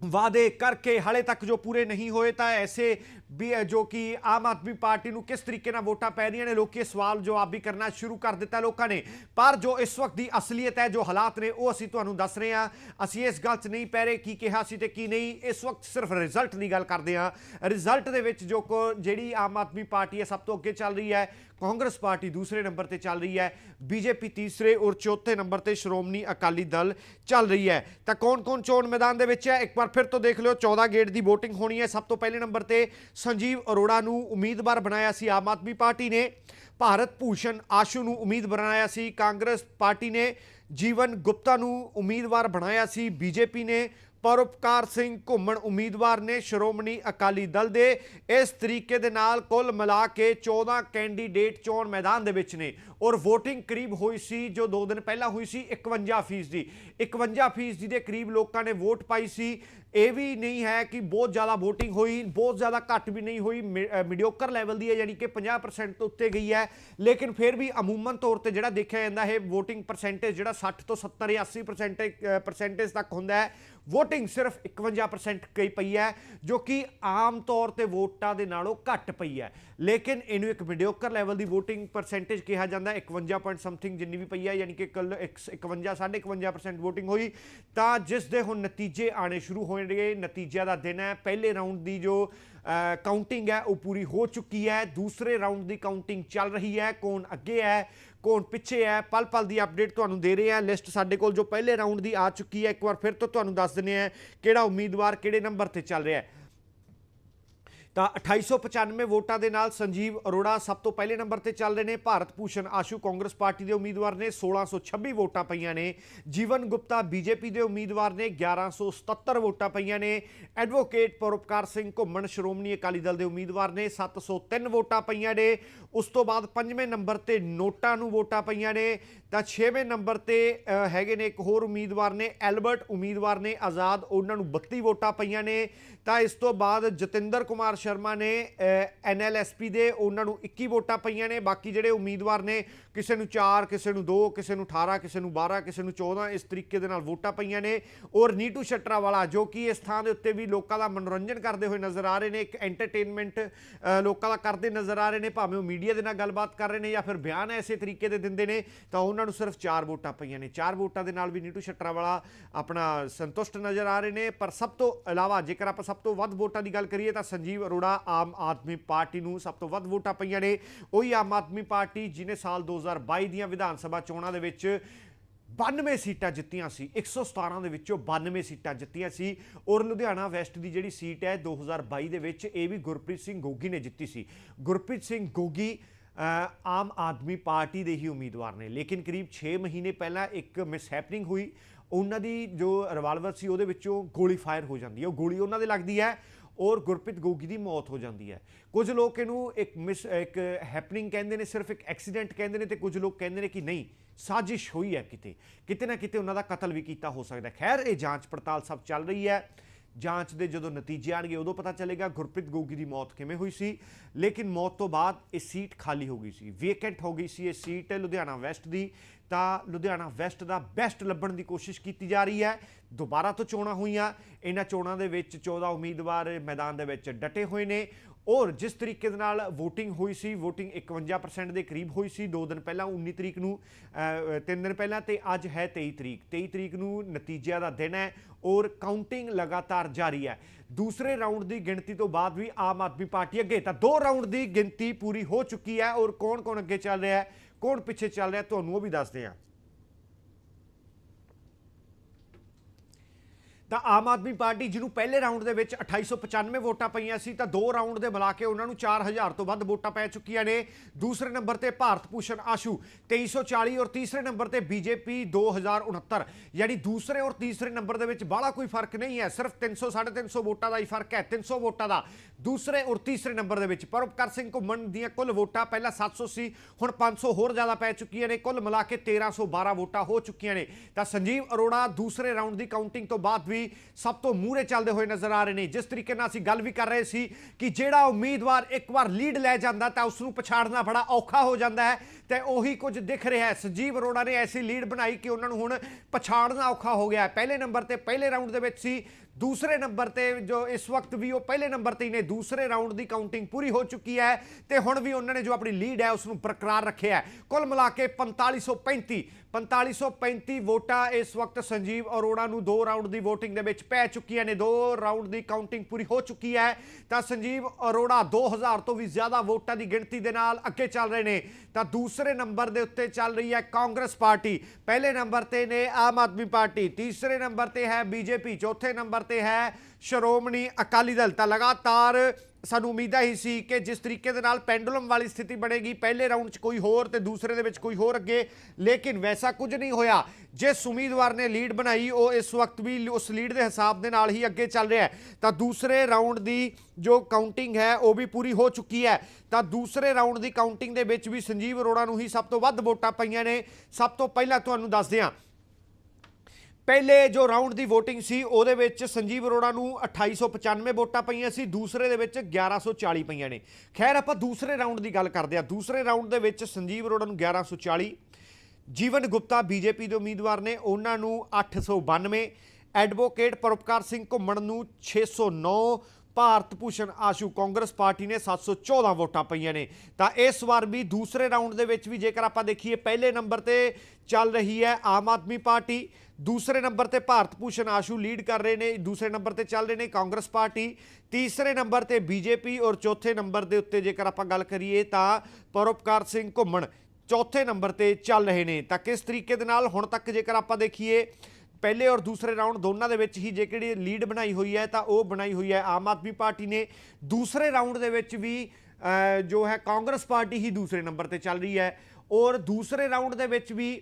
ਵਾਅਦੇ ਕਰਕੇ ਹਾਲੇ ਤੱਕ ਜੋ ਪੂਰੇ ਨਹੀਂ ਹੋਏ ਤਾਂ ਐਸੇ ਵੀ ਜੋ ਕਿ ਆਮ ਆਦਮੀ ਪਾਰਟੀ ਨੂੰ ਕਿਸ ਤਰੀਕੇ ਨਾਲ ਵੋਟਾਂ ਪੈ ਰਹੀਆਂ ਨੇ, ਲੋਕੀ ਸਵਾਲ ਜਵਾਬ ਵੀ ਕਰਨਾ ਸ਼ੁਰੂ ਕਰ ਦਿੱਤਾ ਲੋਕਾਂ ਨੇ। ਪਰ ਜੋ ਇਸ ਵਕਤ ਦੀ ਅਸਲੀਅਤ ਹੈ, ਜੋ ਹਾਲਾਤ ਨੇ, ਉਹ ਅਸੀਂ ਤੁਹਾਨੂੰ ਦੱਸ ਰਹੇ ਹਾਂ। ਅਸੀਂ ਇਸ ਗੱਲ 'ਚ ਨਹੀਂ ਪੈ ਰਹੇ ਕੀ ਕਿਹਾ ਸੀ ਤੇ ਕੀ ਨਹੀਂ। ਇਸ ਵਕਤ ਸਿਰਫ ਰਿਜ਼ਲਟ ਦੀ ਗੱਲ ਕਰਦੇ ਹਾਂ। ਰਿਜ਼ਲਟ ਦੇ ਵਿੱਚ ਜੋ ਕੋ ਜਿਹੜੀ ਆਮ ਆਦਮੀ ਪਾਰਟੀ ਹੈ, ਸਭ ਤੋਂ ਅੱਗੇ ਚੱਲ ਰਹੀ ਹੈ। ਕਾਂਗਰਸ ਪਾਰਟੀ ਦੂਸਰੇ ਨੰਬਰ ਤੇ ਚੱਲ ਰਹੀ ਹੈ। ਬੀਜੇਪੀ ਤੀਸਰੇ ਔਰ ਚੌਥੇ ਨੰਬਰ ਤੇ ਸ਼੍ਰੋਮਣੀ ਅਕਾਲੀ ਦਲ ਚੱਲ ਰਹੀ ਹੈ। ਤਾਂ ਕੌਣ-ਕੌਣ ਚੋਣ ਮੈਦਾਨ ਦੇ ਵਿੱਚ ਹੈ? ਇੱਕ ਵਾਰ ਫਿਰ ਤੋਂ ਦੇਖ ਲਿਓ 14 ਗੇਟ ਦੀ VOTING ਹੋਣੀ ਹੈ ਸਭ ਤੋਂ ਪਹਿਲੇ ਨੰਬਰ ਤੇ। ਸੰਜੀਵ ਅਰੋੜਾ ਨੂੰ ਉਮੀਦਵਾਰ ਬਣਾਇਆ ਸੀ ਆਮ ਆਦਮੀ ਪਾਰਟੀ ਨੇ। ਭਾਰਤ ਭੂਸ਼ਣ ਆਸ਼ੂ ਨੂੰ ਉਮੀਦ ਬਣਾਇਆ ਸੀ। ਕਾਂਗਰਸ ਪਾਰਟੀ ਨੇ ਜੀਵਨ ਗੁਪਤਾ ਨੂੰ ਉਮੀਦਵਾਰ ਬਣਾਇਆ ਸੀ। ਬੀਜੇਪੀ ਨੇ ਪਰਉਪਕਾਰ ਸਿੰਘ ਘੁੰਮਣ ਉਮੀਦਵਾਰ ਨੇ। ਸ਼੍ਰੋਮਣੀ ਅਕਾਲੀ ਦਲ ਦੇ ਇਸ ਤਰੀਕੇ ਦੇ ਨਾਲ ਕੁੱਲ ਮਿਲਾ ਕੇ 14 ਕੈਂਡੀਡੇਟ ਚੋਣ ਮੈਦਾਨ ਦੇ ਵਿੱਚ ਨੇ। ਔਰ VOTING ਕਰੀਬ ਹੋਈ ਸੀ, ਜੋ 2 ਦਿਨ ਪਹਿਲਾਂ ਹੋਈ ਸੀ 51% ਦੀ 51% ਦੇ ਕਰੀਬ ਲੋਕਾਂ ਨੇ ਵੋਟ ਪਾਈ ਸੀ। ਇਹ ਵੀ ਨਹੀਂ ਹੈ ਕਿ ਬਹੁਤ ਜ਼ਿਆਦਾ VOTING ਹੋਈ, ਬਹੁਤ ਜ਼ਿਆਦਾ ਘੱਟ ਵੀ ਨਹੀਂ ਹੋਈ ਮੀਡੀਓਕਰ ਲੈਵਲ ਦੀ ਹੈ, ਯਾਨੀ ਕਿ 50% ਤੋਂ ਉੱਤੇ ਗਈ ਹੈ। ਲੇਕਿਨ ਫਿਰ ਵੀ ਅਮੂਮਨ ਤੌਰ ਤੇ ਜਿਹੜਾ ਦੇਖਿਆ ਜਾਂਦਾ ਹੈ, VOTING ਪਰਸੈਂਟੇਜ ਜਿਹੜਾ 60 ਤੋਂ 70 ਜਾਂ 80% ਪਰਸੈਂਟੇਜ ਤੱਕ ਹੁੰਦਾ ਹੈ, VOTING ਸਿਰਫ 51% ਕਈ ਪਈ ਹੈ, ਜੋ ਕਿ ਆਮ ਤੌਰ ਤੇ ਵੋਟਾਂ ਦੇ ਨਾਲੋਂ ਘੱਟ ਪਈ ਹੈ। ਲੇਕਿਨ ਇਹਨੂੰ ਇੱਕ ਮੀਡੀਓਕਰ ਲੈਵਲ ਦੀ VOTING ਪਰਸੈਂਟੇਜ ਕਿਹਾ ਜਾਂਦਾ ਹੈ 51 ਪੁਆਇੰਟ ਸਮਥਿੰਗ ਜਿੰਨੀ ਵੀ ਪਈ ਹੈ, ਯਾਨੀ ਕਿ ਕੱਲ 51 51% VOTING ਹੋਈ। ਤਾਂ ਜਿਸ ਦੇ ਹੁਣ ਨਤੀਜੇ ਆਣੇ ਸ਼ੁਰੂ ਹੋਣਗੇ, ਨਤੀਜਿਆਂ ਦਾ ਦਿਨ ਹੈ, ਪਹਿਲੇ ਰਾਊਂਡ ਦੀ ਜੋ ਕਾਊਂਟਿੰਗ ਹੈ, ਉਹ ਪੂਰੀ ਹੋ ਚੁੱਕੀ ਹੈ। ਦੂਸਰੇ ਰਾਊਂਡ ਦੀ ਕਾਊਂਟਿੰਗ ਚੱਲ ਰਹੀ ਹੈ, ਕੌਣ ਅੱਗੇ ਹੈ, ਕੌਣ ਪਿੱਛੇ ਹੈ ਪਲ ਪਲ ਦੀ ਅਪਡੇਟ ਤੁਹਾਨੂੰ ਦੇ ਰਹੇ ਹਾਂ। ਲਿਸਟ ਸਾਡੇ ਕੋਲ ਜੋ ਪਹਿਲੇ ਰਾਊਂਡ ਦੀ ਆ ਚੁੱਕੀ ਹੈ, ਇੱਕ ਵਾਰ ਫਿਰ ਤੋਂ ਤੁਹਾਨੂੰ ਦੱਸ ਦਿੰਦੇ ਆ ਕਿਹੜਾ ਉਮੀਦਵਾਰ ਕਿਹੜੇ ਨੰਬਰ ਤੇ ਚੱਲ ਰਿਹਾ ਹੈ। ਤਾਂ 2895 ਵੋਟਾਂ ਦੇ ਨਾਲ ਸੰਜੀਵ ਅਰੋੜਾ ਸਭ ਤੋਂ ਪਹਿਲੇ ਨੰਬਰ ਤੇ ਚੱਲ ਰਹੇ ਨੇ। ਭਾਰਤ ਭੂਸ਼ਣ ਆਸ਼ੂ ਕਾਂਗਰਸ ਪਾਰਟੀ ਦੇ ਉਮੀਦਵਾਰ ਨੇ 1626 ਵੋਟਾਂ ਪਈਆਂ ਨੇ। ਜੀਵਨ ਗੁਪਤਾ ਬੀਜੇਪੀ ਦੇ ਉਮੀਦਵਾਰ ਨੇ 1177 ਵੋਟਾਂ ਪਈਆਂ ਨੇ। ਐਡਵੋਕੇਟ ਪਰਉਪਕਾਰ ਸਿੰਘ ਘੁੰਮਣ ਸ਼੍ਰੋਮਣੀ ਅਕਾਲੀ ਦਲ ਦੇ ਉਮੀਦਵਾਰ ਨੇ 703 ਵੋਟਾਂ ਪਈਆਂ ਨੇ। ਉਸ ਤੋਂ ਬਾਅਦ ਪੰਜਵੇਂ ਨੰਬਰ ਤੇ ਨੋਟਾਂ ਨੂੰ ਵੋਟਾਂ ਪਈਆਂ ਨੇ। ਤਾਂ 6ਵੇਂ ਨੰਬਰ ਤੇ ਹੈਗੇ ਨੇ ਇੱਕ ਹੋਰ ਉਮੀਦਵਾਰ ਨੇ, ਐਲਬਰਟ ਉਮੀਦਵਾਰ ਨੇ ਆਜ਼ਾਦ। ਉਹਨਾਂ ਨੂੰ 32 ਵੋਟਾਂ ਪਈਆਂ ਨੇ। ਤਾਂ ਇਸ ਤੋਂ ਬਾਅਦ ਜਤਿੰਦਰ ਕੁਮਾਰ ਸ਼ਰਮਾ ਨੇ ਐਨਐਲਐਸਪੀ ਦੇ ਉਹਨਾਂ ਨੂੰ 21 ਵੋਟਾਂ ਪਈਆਂ ਨੇ। ਬਾਕੀ ਜਿਹੜੇ ਉਮੀਦਵਾਰ ਨੇ, ਕਿਸੇ ਨੂੰ 4 ਕਿਸੇ ਨੂੰ 2 ਕਿਸੇ ਨੂੰ 18 ਕਿਸੇ ਨੂੰ 12 ਕਿਸੇ ਨੂੰ 14 ਇਸ ਤਰੀਕੇ ਦੇ ਨਾਲ ਵੋਟਾਂ ਪਈਆਂ ਨੇ। ਔਰ ਨੀਟੂ ਸ਼ਟਰਾ ਵਾਲਾ ਜੋ ਕਿ ਇਸ ਥਾਂ ਦੇ ਉੱਤੇ ਵੀ ਲੋਕਾਂ ਦਾ ਮਨੋਰੰਜਨ ਕਰਦੇ ਹੋਏ ਨਜ਼ਰ ਆ ਰਹੇ ਨੇ, ਇੱਕ ਐਂਟਰਟੇਨਮੈਂਟ ਲੋਕਾਂ ਦਾ ਕਰਦੇ ਨਜ਼ਰ ਆ ਰਹੇ ਨੇ, ਭਾਵੇਂ ਉਹ ਮੀਡੀਆ ਦੇ ਨਾਲ ਗੱਲਬਾਤ ਕਰ ਰਹੇ ਨੇ ਜਾਂ ਫਿਰ ਬਿਆਨ ਐਸੇ ਤਰੀਕੇ ਦੇ ਦਿੰਦੇ ਨੇ, ਤਾਂ ਉਹਨਾਂ ਨੂੰ ਸਿਰਫ 4 ਵੋਟਾਂ ਪਈਆਂ ਨੇ। 4 ਵੋਟਾਂ ਦੇ ਨਾਲ ਵੀ ਨੀਟੂ ਸ਼ਟਰਾ ਵਾਲਾ ਆਪਣਾ ਸੰਤੁਸ਼ਟ ਨਜ਼ਰ ਆ ਰਹੇ ਨੇ। ਪਰ ਸਭ ਤੋਂ ਇਲਾਵਾ, ਜੇਕਰ ਆਪਾਂ ਸਭ ਤੋਂ ਵੱਧ ਵੋਟਾਂ ਦੀ ਗੱਲ ਕਰੀਏ, ਤਾਂ ਸੰਜੀਵ ਅਰੋੜਾ ਆਮ ਆਦਮੀ ਪਾਰਟੀ ਨੂੰ ਸਭ ਤੋਂ ਵੱਧ ਵੋਟਾਂ ਪਈਆਂ ਨੇ। ਉਹੀ ਆਮ ਆਦਮੀ ਪਾਰਟੀ ਜਿਨੇ ਸਾਲ 2022 ਦੀਆਂ ਵਿਧਾਨ ਸਭਾ ਚੋਣਾਂ ਦੇ ਵਿੱਚ 92 ਸੀਟਾਂ ਜਿੱਤੀਆਂ ਸੀ 117 ਦੇ ਵਿੱਚੋਂ 92 ਸੀਟਾਂ ਜਿੱਤੀਆਂ ਸੀ। ਔਰ ਲੁਧਿਆਣਾ ਵੈਸਟ ਦੀ ਜਿਹੜੀ ਸੀਟ ਹੈ 2022 ਦੇ ਵਿੱਚ, ਇਹ ਵੀ ਗੁਰਪ੍ਰੀਤ ਸਿੰਘ ਗੋਗੀ ਨੇ ਜਿੱਤੀ ਸੀ। ਗੁਰਪ੍ਰੀਤ ਸਿੰਘ ਗੋਗੀ ਆਮ ਆਦਮੀ ਪਾਰਟੀ ਦੇ ਹੀ ਉਮੀਦਵਾਰ ਨੇ। ਲੇਕਿਨ ਕਰੀਬ 6 ਮਹੀਨੇ ਪਹਿਲਾਂ ਇੱਕ ਮਿਸਹੈਪਨਿੰਗ ਹੋਈ। ਉਹਨਾਂ ਦੀ ਜੋ ਰਿਵਾਲਵਰ ਸੀ, ਉਹਦੇ ਵਿੱਚੋਂ ਗੋਲੀ ਫਾਇਰ ਹੋ ਜਾਂਦੀ ਹੈ। ਉਹ ਗੋਲੀ ਉਹਨਾਂ ਦੇ ਲੱਗਦੀ ਹੈ। ਔਰ ਗੁਰਪ੍ਰੀਤ ਗੋਗੀ ਦੀ ਮੌਤ ਹੋ ਜਾਂਦੀ ਹੈ। ਕੁਝ ਲੋਕ ਇਹਨੂੰ ਇੱਕ ਮਿਸ ਇੱਕ ਹੈਪਨਿੰਗ ਕਹਿੰਦੇ ਨੇ, ਸਿਰਫ ਇੱਕ ਐਕਸੀਡੈਂਟ ਕਹਿੰਦੇ ਨੇ ਤੇ ਕੁਝ ਲੋਕ ਕਹਿੰਦੇ ਨੇ ਕਿ ਨਹੀਂ, ਸਾਜ਼ਿਸ਼ ਹੋਈ ਹੈ ਕਿਤੇ। ਕਿਤੇ ਨਾ ਕਿਤੇ ਉਹਨਾਂ ਦਾ ਕਤਲ ਵੀ ਕੀਤਾ ਹੋ ਸਕਦਾ ਖੈਰ, ਇਹ ਜਾਂਚ ਪੜਤਾਲ ਸਭ ਚੱਲ ਰਹੀ ਹੈ। ਜਾਂਚ ਦੇ ਜਦੋਂ ਨਤੀਜੇ ਆਣਗੇ, ਉਦੋਂ ਪਤਾ ਚੱਲੇਗਾ ਗੁਰਪ੍ਰੀਤ ਗੋਗੀ ਦੀ ਮੌਤ ਕਿਵੇਂ ਹੋਈ ਸੀ। ਲੇਕਿਨ ਮੌਤ ਤੋਂ ਬਾਅਦ ਇਹ ਸੀਟ ਖਾਲੀ ਹੋ ਗਈ ਸੀ। ਵੇਕੈਂਟ ਹੋ ਗਈ ਸੀ ਇਹ ਸੀਟ ਲੁਧਿਆਣਾ ਵੈਸਟ ਦੀ। ਤਾਂ ਲੁਧਿਆਣਾ ਵੈਸਟ ਦਾ ਬੈਸਟ ਲੱਭਣ ਦੀ ਕੋਸ਼ਿਸ਼ ਕੀਤੀ ਜਾ ਰਹੀ ਹੈ। ਦੁਬਾਰਾ ਤੋਂ ਚੋਣਾਂ ਹੋਈਆਂ। ਇਹਨਾਂ ਚੋਣਾਂ ਦੇ ਵਿੱਚ 14 ਉਮੀਦਵਾਰ ਮੈਦਾਨ ਦੇ ਵਿੱਚ ਡਟੇ ਹੋਏ ਨੇ। ਔਰ ਜਿਸ ਤਰੀਕੇ ਦੇ ਨਾਲ VOTING ਹੋਈ ਸੀ, VOTING 51% ਦੇ ਕਰੀਬ ਹੋਈ ਸੀ 2 ਦਿਨ ਪਹਿਲਾਂ 19 ਤਰੀਕ ਨੂੰ 3 ਦਿਨ ਪਹਿਲਾਂ ਤੇ ਅੱਜ ਹੈ 23 ਤਰੀਕ। 23 ਤਰੀਕ ਨੂੰ ਨਤੀਜਿਆਂ ਦਾ ਦਿਨ ਹੈ ਔਰ ਕਾਊਂਟਿੰਗ ਲਗਾਤਾਰ ਜਾਰੀ ਹੈ। ਦੂਸਰੇ ਰਾਊਂਡ ਦੀ ਗਿਣਤੀ ਤੋਂ ਬਾਅਦ ਵੀ ਆਮ ਆਦਮੀ ਪਾਰਟੀ ਅੱਗੇ, ਤਾਂ ਦੋ ਰਾਊਂਡ ਦੀ ਗਿਣਤੀ ਪੂਰੀ ਹੋ ਚੁੱਕੀ ਹੈ ਔਰ ਕੌਣ-ਕੌਣ ਅੱਗੇ ਚੱਲ ਰਿਹਾ ਹੈ, ਕੌਣ ਪਿੱਛੇ ਚੱਲ ਰਿਹਾ ਤੁਹਾਨੂੰ ਉਹ ਵੀ ਦੱਸਦੇ ਹਾਂ। ਤਾਂ ਆਮ ਆਦਮੀ ਪਾਰਟੀ, ਜਿਹਨੂੰ ਪਹਿਲੇ ਰਾਊਂਡ ਦੇ ਵਿੱਚ 2895 ਵੋਟਾਂ ਪਈਆਂ ਸੀ, ਤਾਂ ਦੋ ਰਾਊਂਡ ਦੇ ਮਿਲਾ ਕੇ ਉਹਨਾਂ ਨੂੰ 4000 ਤੋਂ ਵੱਧ ਵੋਟਾਂ ਪੈ ਚੁੱਕੀਆਂ ਨੇ। ਦੂਸਰੇ ਨੰਬਰ ਤੇ ਭਾਰਤ ਭੂਸ਼ਣ ਆਸ਼ੂ 2340 ਔਰ ਤੀਸਰੇ ਨੰਬਰ ਤੇ ਬੀਜੇਪੀ 2069 ਯਾਨੀ ਦੂਸਰੇ ਔਰ ਤੀਸਰੇ ਨੰਬਰ ਦੇ ਵਿੱਚ ਬਾਹਲਾ ਕੋਈ ਫ਼ਰਕ ਨਹੀਂ ਹੈ, ਸਿਰਫ 300 350 ਵੋਟਾਂ ਦਾ ਹੀ ਫ਼ਰਕ ਹੈ 300 ਵੋਟਾਂ ਦਾ। ਦੂਸਰੇ ਔਰ ਤੀਸਰੇ ਨੰਬਰ ਦੇ ਵਿੱਚ ਪਰਉਪਕਾਰ ਸਿੰਘ ਘੁੰਮਣ ਦੀਆਂ ਕੁੱਲ ਵੋਟਾਂ ਪਹਿਲਾਂ 700 ਸੀ ਹੁਣ 500 ਹੋਰ ਜ਼ਿਆਦਾ ਪੈ ਚੁੱਕੀਆਂ ਨੇ, ਕੁੱਲ ਮਿਲਾ ਕੇ 1312 ਵੋਟਾਂ ਹੋ ਚੁੱਕੀਆਂ ਨੇ। ਤਾਂ ਸੰਜੀਵ ਅਰੋੜਾ ਦੂਸਰੇ ਰਾਊਂਡ ਦੀ ਕਾਊਂਟਿੰਗ ਤੋਂ ਬਾਅਦ ਵੀ ਸਭ ਤੋਂ ਮੂਹਰੇ ਚੱਲਦੇ ਹੋਏ ਨਜ਼ਰ ਆ ਰਹੇ ਨੇ। ਜਿਸ ਤਰੀਕੇ ਨਾਲ ਅਸੀਂ ਗੱਲ ਵੀ ਕਰ ਰਹੇ ਸੀ ਕਿ ਜਿਹੜਾ ਉਮੀਦਵਾਰ ਇੱਕ ਵਾਰ ਲੀਡ ਲੈ ਜਾਂਦਾ ਤਾਂ ਉਸ ਨੂੰ ਪਛਾੜਨਾ ਬੜਾ ਔਖਾ ਹੋ ਜਾਂਦਾ ਹੈ ਤੇ ਉਹੀ ਕੁਝ ਦਿਖ ਰਿਹਾ ਹੈ। ਸੰਜੀਵ ਅਰੋੜਾ ਨੇ ਐਸੀ ਲੀਡ ਬਣਾਈ ਕਿ ਉਹਨਾਂ ਨੂੰ ਹੁਣ ਪਛਾੜਨਾ ਔਖਾ ਹੋ ਗਿਆ ਪਹਿਲੇ ਨੰਬਰ ਤੇ ਪਹਿਲੇ ਰਾਊਂਡ ਦੇ ਵਿੱਚ ਸੀ ਦੂਸਰੇ ਨੰਬਰ ਤੇ ਜੋ ਇਸ ਵਕਤ ਵੀ ਉਹ ਪਹਿਲੇ ਨੰਬਰ ਤੇ ਹੀ ਨੇ, ਦੂਸਰੇ ਰਾਊਂਡ ਦੀ ਕਾਊਂਟਿੰਗ ਪੂਰੀ ਹੋ ਚੁੱਕੀ ਹੈ ਤੇ ਹੁਣ ਵੀ ਉਹਨਾਂ ਨੇ ਜੋ ਆਪਣੀ ਲੀਡ ਹੈ ਉਸ ਨੂੰ ਬਰਕਰਾਰ ਰੱਖਿਆ ਹੈ। ਕੁੱਲ ਮਿਲਾ ਕੇ 4535 4535 ਵੋਟਾਂ ਇਸ ਵਕਤ ਸੰਜੀਵ ਅਰੋੜਾ ਨੂੰ ਦੋ ਰਾਊਂਡ ਦੀ VOTING ਦੇ ਵਿੱਚ ਪੈ ਚੁੱਕੀਆਂ ਨੇ, ਦੋ ਰਾਊਂਡ ਦੀ ਕਾਊਂਟਿੰਗ ਪੂਰੀ ਹੋ ਚੁੱਕੀ ਹੈ। ਤਾਂ ਸੰਜੀਵ ਅਰੋੜਾ 2000 ਤੋਂ ਵੀ ਜ਼ਿਆਦਾ ਵੋਟਾਂ ਦੀ ਗਿਣਤੀ ਦੇ ਨਾਲ ਅੱਗੇ ਚੱਲ ਰਹੇ ਨੇ। ਤਾਂ ਦੂਸਰੇ ਨੰਬਰ ਦੇ ਉੱਤੇ ਚੱਲ ਰਹੀ ਹੈ ਕਾਂਗਰਸ ਪਾਰਟੀ। ਪਹਿਲੇ ਨੰਬਰ ਤੇ ਨੇ ਆਮ ਆਦਮੀ ਪਾਰਟੀ। ਤੀਸਰੇ ਨੰਬਰ ਤੇ ਹੈ ਬੀਜੇਪੀ। ਚੌਥੇ ਨੰਬਰ ਤੇ ਹੈ ਸ਼੍ਰੋਮਣੀ ਅਕਾਲੀ ਦਲ। ਤਾਂ ਲਗਾਤਾਰ ਸਾਨੂੰ ਉਮੀਦਾਂ ਹੀ ਸੀ ਕਿ ਜਿਸ ਤਰੀਕੇ ਦੇ ਨਾਲ ਪੈਂਡੂਲਮ ਵਾਲੀ ਸਥਿਤੀ ਬਣੇਗੀ, ਪਹਿਲੇ ਰਾਊਂਡ 'ਚ ਕੋਈ ਹੋਰ ਤੇ ਦੂਸਰੇ ਦੇ ਵਿੱਚ ਕੋਈ ਹੋਰ ਅੱਗੇ, ਲੇਕਿਨ ਵੈਸਾ ਕੁਝ ਨਹੀਂ ਹੋਇਆ। ਜਿਸ ਉਮੀਦਵਾਰ ਨੇ ਲੀਡ ਬਣਾਈ, ਉਹ ਇਸ ਵਕਤ ਵੀ ਉਸ ਲੀਡ ਦੇ ਹਿਸਾਬ ਦੇ ਨਾਲ ਹੀ ਅੱਗੇ ਚੱਲ ਰਿਹਾ ਹੈ। ਤਾਂ ਦੂਸਰੇ ਰਾਊਂਡ ਦੀ ਜੋ ਕਾਊਂਟਿੰਗ ਹੈ, ਉਹ ਵੀ ਪੂਰੀ ਹੋ ਚੁੱਕੀ ਹੈ। ਤਾਂ ਦੂਸਰੇ ਰਾਊਂਡ ਦੀ ਕਾਊਂਟਿੰਗ ਦੇ ਵਿੱਚ ਵੀ ਸੰਜੀਵ ਅਰੋੜਾ ਨੂੰ ਹੀ ਸਭ ਤੋਂ ਵੱਧ ਵੋਟਾਂ ਪਈਆਂ ਨੇ। ਸਭ ਤੋਂ ਪਹਿਲਾਂ ਤੁਹਾਨੂੰ ਦੱਸਦੇ ਹਾਂ ਪਹਿਲੇ ਜੋ ਰਾਊਂਡ ਦੀ VOTING ਸੀ, ਉਹਦੇ ਵਿੱਚ ਸੰਜੀਵ ਅਰੋੜਾ ਨੂੰ 2895 ਵੋਟਾਂ ਪਈਆਂ ਸੀ, ਦੂਸਰੇ ਦੇ ਵਿੱਚ 1140 ਪਈਆਂ ਨੇ। ਖੈਰ, ਆਪਾਂ ਦੂਸਰੇ ਰਾਊਂਡ ਦੀ ਗੱਲ ਕਰਦੇ ਆ ਦੂਸਰੇ ਰਾਊਂਡ ਦੇ ਵਿੱਚ ਸੰਜੀਵ ਅਰੋੜਾ ਨੂੰ 1140 ਜੀਵਨ ਗੁਪਤਾ ਬੀਜੇਪੀ ਦੇ ਉਮੀਦਵਾਰ ਨੇ, ਉਹਨਾਂ ਨੂੰ 892 ਐਡਵੋਕੇਟ ਪਰਉਪਕਾਰ ਸਿੰਘ ਘੁੰਮਣ ਨੂੰ 609 ਭਾਰਤ ਭੂਸ਼ਣ ਆਸ਼ੂ ਕਾਂਗਰਸ ਪਾਰਟੀ ਨੇ 714 ਵੋਟਾਂ ਪਈਆਂ ਨੇ। ਤਾਂ ਇਸ ਵਾਰ ਵੀ ਦੂਸਰੇ ਰਾਊਂਡ ਦੇ ਵਿੱਚ ਵੀ ਜੇਕਰ ਆਪਾਂ ਦੇਖੀਏ, ਪਹਿਲੇ ਨੰਬਰ ਤੇ ਚੱਲ ਰਹੀ ਹੈ ਆਮ ਆਦਮੀ ਪਾਰਟੀ ਦੂਸਰੇ ਨੰਬਰ ਤੇ ਭਾਰਤ ਭੂਸ਼ਣ ਆਸ਼ੂ ਲੀਡ ਕਰ ਰਹੇ ਨੇ, ਦੂਸਰੇ ਨੰਬਰ ਤੇ ਚੱਲ ਰਹੇ ਨੇ ਕਾਂਗਰਸ ਪਾਰਟੀ, ਤੀਸਰੇ ਨੰਬਰ ਤੇ ਬੀਜੇਪੀ ਔਰ ਚੌਥੇ ਨੰਬਰ ਦੇ ਉੱਤੇ ਜੇਕਰ ਆਪਾਂ ਗੱਲ ਕਰੀਏ ਤਾਂ ਪਰਉਪਕਾਰ ਸਿੰਘ ਘੁੰਮਣ ਚੌਥੇ ਨੰਬਰ ਤੇ ਚੱਲ ਰਹੇ ਨੇ। ਤਾਂ ਕਿਸ ਤਰੀਕੇ ਦੇ ਨਾਲ ਹੁਣ ਤੱਕ ਜੇਕਰ ਆਪਾਂ ਦੇਖੀਏ, ਪਹਿਲੇ ਔਰ ਦੂਸਰੇ ਰਾਊਂਡ ਦੋਨਾਂ ਦੇ ਵਿੱਚ ਹੀ ਜਿਹੜੀ ਲੀਡ ਬਣਾਈ ਹੋਈ ਹੈ ਤਾਂ ਉਹ ਬਣਾਈ ਹੋਈ ਹੈ ਆਮ ਆਦਮੀ ਪਾਰਟੀ ਨੇ। ਦੂਸਰੇ ਰਾਊਂਡ ਦੇ ਵਿੱਚ ਵੀ ਜੋ ਹੈ ਕਾਂਗਰਸ ਪਾਰਟੀ ਹੀ ਦੂਸਰੇ ਨੰਬਰ ਤੇ ਚੱਲ ਰਹੀ ਹੈ ਔਰ ਦੂਸਰੇ ਰਾਊਂਡ ਦੇ ਵਿੱਚ ਵੀ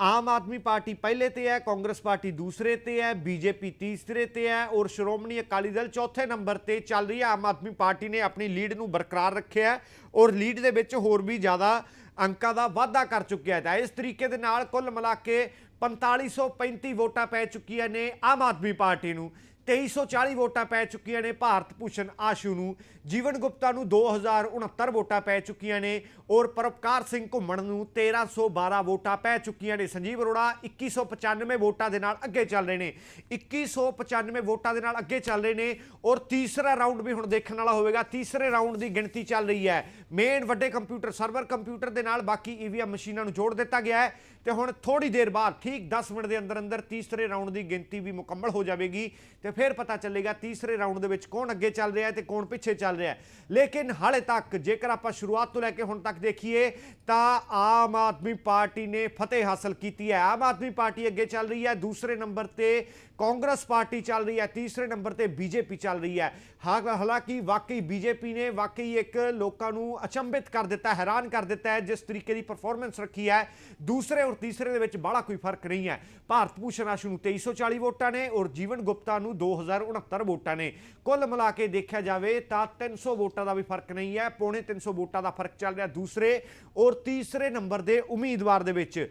ਆਮ ਆਦਮੀ ਪਾਰਟੀ ਪਹਿਲੇ ਤੇ ਹੈ, ਕਾਂਗਰਸ ਪਾਰਟੀ ਦੂਸਰੇ ਤੇ ਹੈ, ਬੀਜੇਪੀ ਤੀਸਰੇ ਤੇ ਹੈ ਔਰ ਸ਼੍ਰੋਮਣੀ ਅਕਾਲੀ ਦਲ ਚੌਥੇ ਨੰਬਰ ਤੇ ਚੱਲ ਰਹੀ ਹੈ। ਆਮ ਆਦਮੀ ਪਾਰਟੀ ਨੇ ਆਪਣੀ ਲੀਡ ਨੂੰ ਬਰਕਰਾਰ ਰੱਖਿਆ ਹੈ ਔਰ ਲੀਡ ਦੇ ਵਿੱਚ ਹੋਰ ਵੀ ਜ਼ਿਆਦਾ ਅੰਕਾਂ ਦਾ ਵਾਧਾ ਕਰ ਚੁੱਕਿਆ ਹੈ। ਤਾਂ ਇਸ ਤਰੀਕੇ ਦੇ ਨਾਲ ਕੁੱਲ ਮਿਲਾ ਕੇ 4535 ਵੋਟਾਂ ਪੈ ਚੁੱਕੀਆਂ ਨੇ ਆਮ ਆਦਮੀ ਪਾਰਟੀ ਨੂੰ। 2340 ਵੋਟਾਂ ਪੈ ਚੁੱਕੀਆਂ ਨੇ ਭਾਰਤ ਭੂਸ਼ਣ ਆਸ਼ੂ ਨੂੰ। ਜੀਵਨ ਗੁਪਤਾ ਨੂੰ 2069 ਵੋਟਾਂ ਪੈ ਚੁੱਕੀਆਂ ਨੇ ਔਰ ਪਰਪਕਾਰ ਸਿੰਘ ਘੁੰਮਣ ਨੂੰ 1312 ਵੋਟਾਂ ਪੈ ਚੁੱਕੀਆਂ ਨੇ। ਸੰਜੀਵ ਅਰੋੜਾ 2195 ਵੋਟਾਂ ਦੇ ਨਾਲ ਅੱਗੇ ਚੱਲ ਰਹੇ ਨੇ। 2195 ਵੋਟਾਂ ਦੇ ਨਾਲ ਅੱਗੇ ਚੱਲ ਰਹੇ ਨੇ ਔਰ ਤੀਸਰਾ ਰਾਊਂਡ ਵੀ ਹੁਣ ਦੇਖਣ ਵਾਲਾ ਹੋਵੇਗਾ। ਤੀਸਰੇ ਰਾਊਂਡ ਦੀ ਗਿਣਤੀ ਚੱਲ ਰਹੀ ਹੈ। ਮੇਨ ਵੱਡੇ ਕੰਪਿਊਟਰ, ਸਰਵਰ ਕੰਪਿਊਟਰ ਦੇ ਨਾਲ ਬਾਕੀ ਈਵੀਐਮ ਮਸ਼ੀਨਾਂ ਨੂੰ ਜੋੜ ਦਿੱਤਾ ਗਿਆ ਹੈ। ਤੇ ਹੁਣ ਥੋੜੀ ਦੇਰ ਬਾਅਦ ਠੀਕ 10 ਮਿੰਟ ਦੇ ਅੰਦਰ ਅੰਦਰ ਤੀਸਰੇ ਰਾਊਂਡ ਦੀ ਗਿਣਤੀ ਵੀ ਮੁਕੰਮਲ ਹੋ ਜਾਵੇਗੀ ਤੇ ਫਿਰ ਪਤਾ ਚੱਲੇਗਾ ਤੀਸਰੇ ਰਾਊਂਡ ਦੇ ਵਿੱਚ ਕੌਣ ਅੱਗੇ ਚੱਲ ਰਿਹਾ ਹੈ ਤੇ ਕੌਣ ਪਿੱਛੇ ਚੱਲ ਰਿਹਾ ਹੈ। ਲੇਕਿਨ ਹਾਲੇ ਤੱਕ ਜੇਕਰ ਆਪਾਂ ਸ਼ੁਰੂਆਤ ਤੋਂ ਲੈ ਕੇ ਹੁਣ ਤੱਕ ਦੇਖੀਏ ਤਾਂ ਆਮ ਆਦਮੀ ਪਾਰਟੀ ਨੇ ਫਤਿਹ ਹਾਸਲ ਕੀਤੀ ਹੈ। ਆਮ ਆਦਮੀ ਪਾਰਟੀ ਅੱਗੇ ਚੱਲ ਰਹੀ ਹੈ। ਦੂਸਰੇ ਨੰਬਰ ਤੇ ਕਾਂਗਰਸ ਪਾਰਟੀ ਚੱਲ ਰਹੀ ਹੈ, ਤੀਸਰੇ ਨੰਬਰ ਤੇ ਬੀਜੇਪੀ ਚੱਲ ਰਹੀ ਹੈ। ਹਾਂ ਹਾਲਾਂਕਿ ਵਾਕਈ ਬੀਜੇਪੀ ਨੇ ਵਾਕਈ ਇੱਕ ਲੋਕਾਂ ਨੂੰ ਅਚੰਭਿਤ ਕਰ ਦਿੱਤਾ, ਹੈਰਾਨ ਕਰ ਦਿੱਤਾ ਹੈ, ਜਿਸ ਤਰੀਕੇ ਦੀ ਪਰਫਾਰਮੈਂਸ ਰੱਖੀ ਹੈ। ਦੂਸਰੇ ਔਰ ਤੀਸਰੇ ਦੇ ਵਿੱਚ ਬੜਾ ਕੋਈ ਫ਼ਰਕ ਨਹੀਂ ਹੈ। ਭਾਰਤ ਭੂਸ਼ਣ ਆਸ਼ੂ ਨੂੰ 2340 ਵੋਟਾਂ ਨੇ ਔਰ ਜੀਵਨ ਗੁਪਤਾ ਨੂੰ 2069 ਵੋਟਾਂ ਨੇ। ਕੁੱਲ ਮਿਲਾ ਕੇ ਦੇਖਿਆ ਜਾਵੇ ਤਾਂ 300 ਵੋਟਾਂ ਦਾ ਵੀ ਫ਼ਰਕ ਨਹੀਂ ਹੈ, ਪੌਣੇ 300 ਵੋਟਾਂ ਦਾ ਫ਼ਰਕ ਚੱਲ ਰਿਹਾ ਦੂਸਰੇ ਔਰ ਤੀਸਰੇ ਨੰਬਰ ਦੇ ਉਮੀਦਵਾਰ ਦੇ ਵਿੱਚ।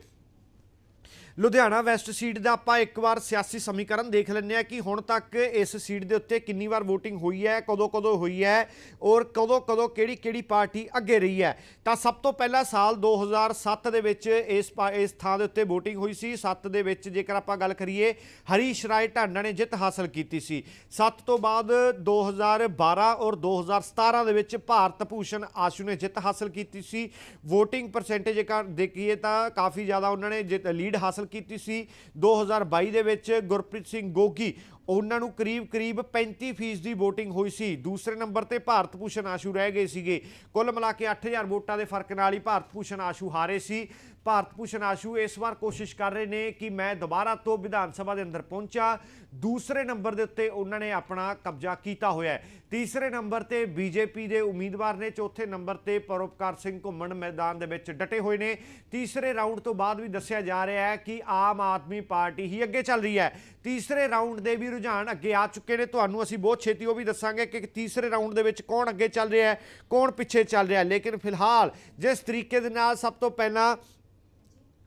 ਲੁਧਿਆਣਾ ਵੈਸਟ ਸੀਟ ਦਾ ਆਪਾਂ ਇੱਕ ਵਾਰ ਸਿਆਸੀ ਸਮੀਕਰਨ ਦੇਖ ਲੈਂਦੇ ਆ ਕਿ ਹੁਣ ਤੱਕ ਇਸ ਸੀਟ ਦੇ ਉੱਤੇ ਕਿੰਨੀ ਵਾਰ VOTING ਹੋਈ ਹੈ, ਕਦੋਂ ਕਦੋਂ ਹੋਈ ਹੈ ਔਰ ਕਦੋਂ ਕਦੋਂ ਕਿਹੜੀ ਕਿਹੜੀ ਪਾਰਟੀ ਅੱਗੇ ਰਹੀ ਹੈ। ਤਾਂ ਸਭ ਤੋਂ ਪਹਿਲਾਂ ਸਾਲ 2007 ਦੇ ਵਿੱਚ ਇਸ ਪਾ- ਇਸ ਥਾਂ ਦੇ ਉੱਤੇ VOTING ਹੋਈ ਸੀ। 7 ਦੇ ਵਿੱਚ ਜੇਕਰ ਆਪਾਂ ਗੱਲ ਕਰੀਏ, ਹਰੀਸ਼ ਰਾਏ ਢਾਂਡਾ ਨੇ ਜਿੱਤ ਹਾਸਲ ਕੀਤੀ ਸੀ। 7 ਤੋਂ ਬਾਅਦ 2012 ਔਰ 2017 ਦੇ ਵਿੱਚ ਭਾਰਤ ਭੂਸ਼ਣ ਆਸ਼ੂ ਨੇ ਜਿੱਤ ਹਾਸਲ ਕੀਤੀ ਸੀ। VOTING ਪਰਸੈਂਟੇਜ ਜੇਕਰ ਦੇਖੀਏ ਤਾਂ ਕਾਫੀ ਜ਼ਿਆਦਾ ਉਹਨਾਂ ਨੇ ਜਿੱਤ ਲੀਡ ਹਾਸਲ ਕੀਤੀ ਸੀ। 2022 ਦੇ ਵਿੱਚ ਗੁਰਪ੍ਰੀਤ ਸਿੰਘ ਗੋਗੀ ਉਹਨਾਂ ਨੂੰ ਕਰੀਬ ਕਰੀਬ 35% ਫੀਸ ਦੀ VOTING ਹੋਈ ਸੀ। ਦੂਸਰੇ ਨੰਬਰ ਤੇ ਭਾਰਤ ਭੂਸ਼ਣ ਆਸ਼ੂ ਰਹਿ ਗਏ ਸੀਗੇ। ਕੁੱਲ ਮਿਲਾ ਕੇ 8000 ਵੋਟਾਂ ਦੇ ਫ਼ਰਕ ਨਾਲ ਹੀ ਭਾਰਤ ਭੂਸ਼ਣ ਆਸ਼ੂ ਹਾਰੇ ਸੀ। ਭਾਰਤ ਭੂਸ਼ਣ ਆਸ਼ੂ ਇਸ ਵਾਰ ਕੋਸ਼ਿਸ਼ ਕਰ ਰਹੇ ਨੇ ਕਿ ਮੈਂ ਦੁਬਾਰਾ ਤੋਂ ਵਿਧਾਨ ਸਭਾ ਦੇ ਅੰਦਰ ਪਹੁੰਚਾ। ਦੂਸਰੇ ਨੰਬਰ ਦੇ ਉੱਤੇ ਉਹਨਾਂ ਨੇ ਆਪਣਾ ਕਬਜ਼ਾ ਕੀਤਾ ਹੋਇਆ ਤੀਸਰੇ ਨੰਬਰ ਤੇ ਬੀਜੇਪੀ ਦੇ ਉਮੀਦਵਾਰ ਨੇ ਚੌਥੇ ਨੰਬਰ ਤੇ ਪਰਉਪਕਾਰ ਸਿੰਘ ਘੁੰਮਣ ਮੈਦਾਨ ਦੇ ਵਿੱਚ ਡਟੇ ਹੋਏ ਨੇ। ਤੀਸਰੇ ਰਾਊਂਡ ਤੋਂ ਬਾਅਦ ਵੀ ਦੱਸਿਆ ਜਾ ਰਿਹਾ ਹੈ ਕਿ ਆਮ ਆਦਮੀ ਪਾਰਟੀ ਹੀ ਅੱਗੇ ਚੱਲ ਰਹੀ ਹੈ। ਤੀਸਰੇ ਰਾਊਂਡ ਦੇ ਵੀ ਰੁਝਾਨ ਅੱਗੇ ਆ ਚੁੱਕੇ ਨੇ। ਤੁਹਾਨੂੰ ਅਸੀਂ ਬਹੁਤ ਛੇਤੀ ਉਹ ਵੀ ਦੱਸਾਂਗੇ ਕਿ ਤੀਸਰੇ ਰਾਊਂਡ ਦੇ ਵਿੱਚ ਕੌਣ ਅੱਗੇ ਚੱਲ ਰਿਹਾ ਹੈ, ਕੌਣ ਪਿੱਛੇ ਚੱਲ ਰਿਹਾ ਹੈ। ਲੇਕਿਨ ਫਿਲਹਾਲ ਜਿਸ ਤਰੀਕੇ ਦੇ ਨਾਲ ਸਭ ਤੋਂ ਪਹਿਲਾਂ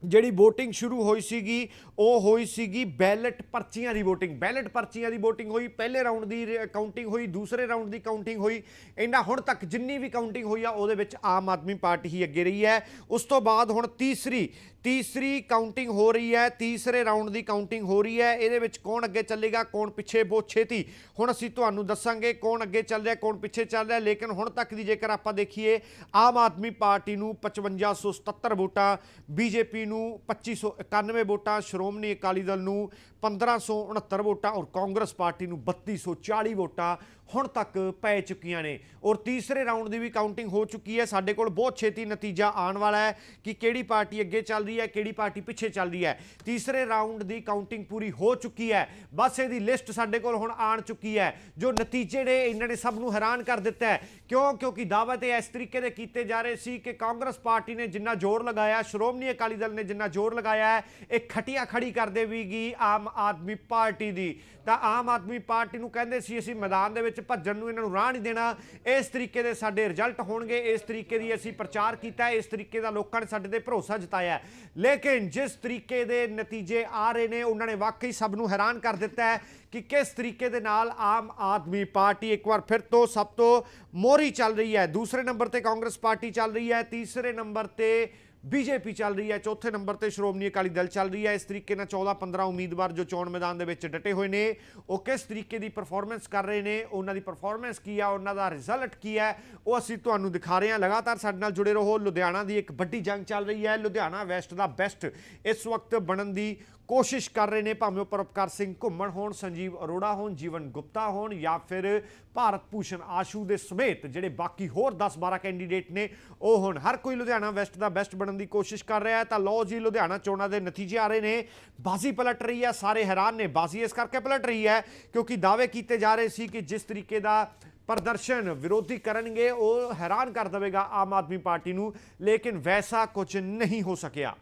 ਜਿਹੜੀ VOTING ਸ਼ੁਰੂ ਹੋਈ ਸੀਗੀ, ਉਹ ਹੋਈ ਸੀਗੀ ਬੈਲਟ ਪਰਚੀਆਂ ਦੀ VOTING ਬੈਲਟ ਪਰਚੀਆਂ ਦੀ VOTING ਹੋਈ, ਪਹਿਲੇ ਰਾਊਂਡ ਦੀ ਕਾਊਂਟਿੰਗ ਹੋਈ, ਦੂਸਰੇ ਰਾਊਂਡ ਦੀ ਕਾਊਂਟਿੰਗ ਹੋਈ। ਇਹਨਾਂ ਹੁਣ ਤੱਕ ਜਿੰਨੀ ਵੀ ਕਾਊਂਟਿੰਗ ਹੋਈ ਆ, ਉਹਦੇ ਵਿੱਚ ਆਮ ਆਦਮੀ ਪਾਰਟੀ ਹੀ ਅੱਗੇ ਰਹੀ ਹੈ। ਉਸ ਤੋਂ ਬਾਅਦ ਹੁਣ ਤੀਸਰੀ ਤੀਸਰੀ ਕਾਊਂਟਿੰਗ ਹੋ ਰਹੀ ਹੈ, ਤੀਸਰੇ ਰਾਊਂਡ ਦੀ ਕਾਊਂਟਿੰਗ ਹੋ ਰਹੀ ਹੈ। ਇਹਦੇ ਵਿੱਚ ਕੌਣ ਅੱਗੇ ਚੱਲੇਗਾ, ਕੌਣ ਪਿੱਛੇ, ਬਹੁਤ ਛੇਤੀ। ਹੁਣ ਅਸੀਂ ਤੁਹਾਨੂੰ ਦੱਸਾਂਗੇ ਕੌਣ ਅੱਗੇ ਚੱਲ ਰਿਹਾ, ਕੌਣ ਪਿੱਛੇ ਚੱਲ ਰਿਹਾ, ਲੇਕਿਨ ਹੁਣ ਤੱਕ ਦੀ ਜੇਕਰ ਆਪਾਂ ਦੇਖੀਏ, ਆਮ ਆਦਮੀ ਪਾਰਟੀ ਨੂੰ 5577 ਵੋਟਾਂ, ਬੀਜੇਪੀ ਨੂੰ 2591 ਵੋਟਾਂ, ਸ਼੍ਰੋਮਣੀ ਅਕਾਲੀ ਦਲ ਨੂੰ 1569 ਵੋਟਾਂ ਔਰ ਕਾਂਗਰਸ ਪਾਰਟੀ ਨੂੰ 3240 ਵੋਟਾਂ ਹੁਣ ਤੱਕ ਪੈ ਚੁੱਕੀਆਂ ਨੇ। ਔਰ ਤੀਸਰੇ ਰਾਊਂਡ ਦੀ ਵੀ ਕਾਊਂਟਿੰਗ ਹੋ ਚੁੱਕੀ ਹੈ। ਸਾਡੇ ਕੋਲ ਬਹੁਤ ਛੇਤੀ ਨਤੀਜਾ ਆਉਣ ਵਾਲਾ ਹੈ ਕਿ ਕਿਹੜੀ ਪਾਰਟੀ ਅੱਗੇ ਚੱਲ ਰਹੀ ਹੈ, ਕਿਹੜੀ ਪਾਰਟੀ ਪਿੱਛੇ ਚੱਲਦੀ ਹੈ। ਤੀਸਰੇ ਰਾਊਂਡ ਦੀ ਕਾਊਂਟਿੰਗ ਪੂਰੀ ਹੋ ਚੁੱਕੀ ਹੈ। ਬਸ ਇਹਦੀ ਲਿਸਟ ਸਾਡੇ ਕੋਲ ਹੁਣ ਆਣ ਚੁੱਕੀ ਹੈ, ਜੋ ਨਤੀਜੇ ਨੇ, ਇਹਨਾਂ ਨੇ ਸਭ ਨੂੰ ਹੈਰਾਨ ਕਰ ਦਿੱਤਾ ਹੈ। ਕਿਉਂ? ਕਿਉਂਕਿ ਦਾਅਵੇ ਤੇ ਇਸ ਤਰੀਕੇ ਦੇ ਕੀਤੇ ਜਾ ਰਹੇ ਸੀ ਕਿ ਕਾਂਗਰਸ ਪਾਰਟੀ ਨੇ ਜਿੰਨਾ ਜ਼ੋਰ ਲਗਾਇਆ, ਸ਼੍ਰੋਮਣੀ ਅਕਾਲੀ ਦਲ ਨੇ ਜਿੰਨਾ ਜ਼ੋਰ ਲਗਾਇਆ ਹੈ, ਇਹ ਖਟੀਆਂ ਖੜੀ ਕਰ ਦੇਵੇਗੀ ਆਮ ਆਦਮੀ ਪਾਰਟੀ ਦੀ। ਤਾਂ ਆਮ ਆਦਮੀ ਪਾਰਟੀ ਨੂੰ ਕਹਿੰਦੇ ਸੀ, ਅਸੀਂ ਮੈਦਾਨ ਦੇ ਵਿੱਚ ਭੱਜਣ ਨੂੰ ਇਹਨਾਂ ਨੂੰ ਰਾਹ ਨਹੀਂ ਦੇਣਾ। ਇਸ ਤਰੀਕੇ ਦੇ ਸਾਡੇ ਰਿਜ਼ਲਟ ਹੋਣਗੇ, ਇਸ ਤਰੀਕੇ ਦੀ ਅਸੀਂ ਪ੍ਰਚਾਰ ਕੀਤਾ ਇਸ ਤਰੀਕੇ ਦਾ ਲੋਕਾਂ ਨੇ ਸਾਡੇ ਤੇ ਭਰੋਸਾ ਜਤਾਇਆ ਲੇਕਿਨ ਜਿਸ ਤਰੀਕੇ ਦੇ ਨਤੀਜੇ ਆ ਰਹੇ ਨੇ, ਉਹਨਾਂ ਨੇ ਵਾਕਈ ਸਭ ਨੂੰ ਹੈਰਾਨ ਕਰ ਦਿੱਤਾ ਹੈ ਕਿ ਕਿਸ ਤਰੀਕੇ ਦੇ ਨਾਲ ਆਮ ਆਦਮੀ ਪਾਰਟੀ ਇੱਕ ਵਾਰ ਫਿਰ ਤੋਂ ਸਭ ਤੋਂ ਮੋਹਰੀ ਚੱਲ ਰਹੀ ਹੈ। ਦੂਸਰੇ ਨੰਬਰ ਤੇ ਕਾਂਗਰਸ ਪਾਰਟੀ ਚੱਲ ਰਹੀ ਹੈ, ਤੀਸਰੇ ਨੰਬਰ ਤੇ ਬੀਜੇਪੀ ਚੱਲ ਰਹੀ ਹੈ, ਚੌਥੇ ਨੰਬਰ ਤੇ ਸ਼੍ਰੋਮਣੀ ਅਕਾਲੀ ਦਲ ਚੱਲ ਰਹੀ ਹੈ। ਇਸ ਤਰੀਕੇ ਨਾਲ 14 15 ਉਮੀਦਵਾਰ ਜੋ ਚੋਣ ਮੈਦਾਨ ਦੇ ਵਿੱਚ ਡਟੇ ਹੋਏ ਨੇ, ਉਹ ਕਿਸ ਤਰੀਕੇ ਦੀ ਪਰਫਾਰਮੈਂਸ ਕਰ ਰਹੇ ਨੇ, ਉਹਨਾਂ ਦੀ ਪਰਫਾਰਮੈਂਸ ਕੀ ਆ, ਉਹਨਾਂ ਦਾ ਰਿਜ਼ਲਟ ਕੀ ਹੈ, ਉਹ ਅਸੀਂ ਤੁਹਾਨੂੰ ਦਿਖਾ ਰਹੇ ਹਾਂ। ਲਗਾਤਾਰ ਸਾਡੇ ਨਾਲ ਜੁੜੇ ਰਹੋ। ਲੁਧਿਆਣਾ ਦੀ ਇੱਕ ਵੱਡੀ ਜੰਗ ਚੱਲ ਰਹੀ ਹੈ। ਲੁਧਿਆਣਾ ਵੈਸਟ ਦਾ ਬੈਸਟ ਇਸ ਵਕਤ ਬਣਨ ਦੀ ਕੋਸ਼ਿਸ਼ ਕਰ ਰਹੇ ਨੇ ਭਾਵੇਂ ਉਹ ਪਰਪਕਾਰ ਸਿੰਘ ਘੁੰਮਣ ਹੋਣ, ਸੰਜੀਵ ਅਰੋੜਾ ਹੋਣ, ਜੀਵਨ ਗੁਪਤਾ ਹੋਣ ਜਾਂ ਫਿਰ ਭਾਰਤ ਭੂਸ਼ਣ ਆਸ਼ੂ ਦੇ ਸਮੇਤ ਜਿਹੜੇ ਬਾਕੀ ਹੋਰ 10-12 ਕੈਂਡੀਡੇਟ ਨੇ, ਉਹ ਹੁਣ। ਹਰ ਕੋਈ ਲੁਧਿਆਣਾ ਵੈਸਟ ਦਾ ਬੈਸਟ ਬਣਨ ਦੀ ਕੋਸ਼ਿਸ਼ ਕਰ ਰਿਹਾ ਹੈ। ਤਾਂ ਲੋ ਜੀ, ਲੁਧਿਆਣਾ ਚੋਣਾਂ ਦੇ ਨਤੀਜੇ ਆ ਰਹੇ ਨੇ। ਬਾਜ਼ੀ ਪਲਟ ਰਹੀ ਹੈ, ਸਾਰੇ ਹੈਰਾਨ ਨੇ। ਬਾਜ਼ੀ ਇਸ ਕਰਕੇ ਪਲਟ ਰਹੀ ਹੈ ਕਿਉਂਕਿ ਦਾਅਵੇ ਕੀਤੇ ਜਾ ਰਹੇ ਸੀ ਕਿ ਜਿਸ ਤਰੀਕੇ ਦਾ ਪ੍ਰਦਰਸ਼ਨ ਵਿਰੋਧੀ ਕਰਨਗੇ, ਉਹ ਹੈਰਾਨ ਕਰ ਦੇਵੇਗਾ ਆਮ ਆਦਮੀ ਪਾਰਟੀ ਨੂੰ। ਲੇਕਿਨ ਵੈਸਾ ਕੁਝ ਨਹੀਂ ਹੋ ਸਕਿਆ।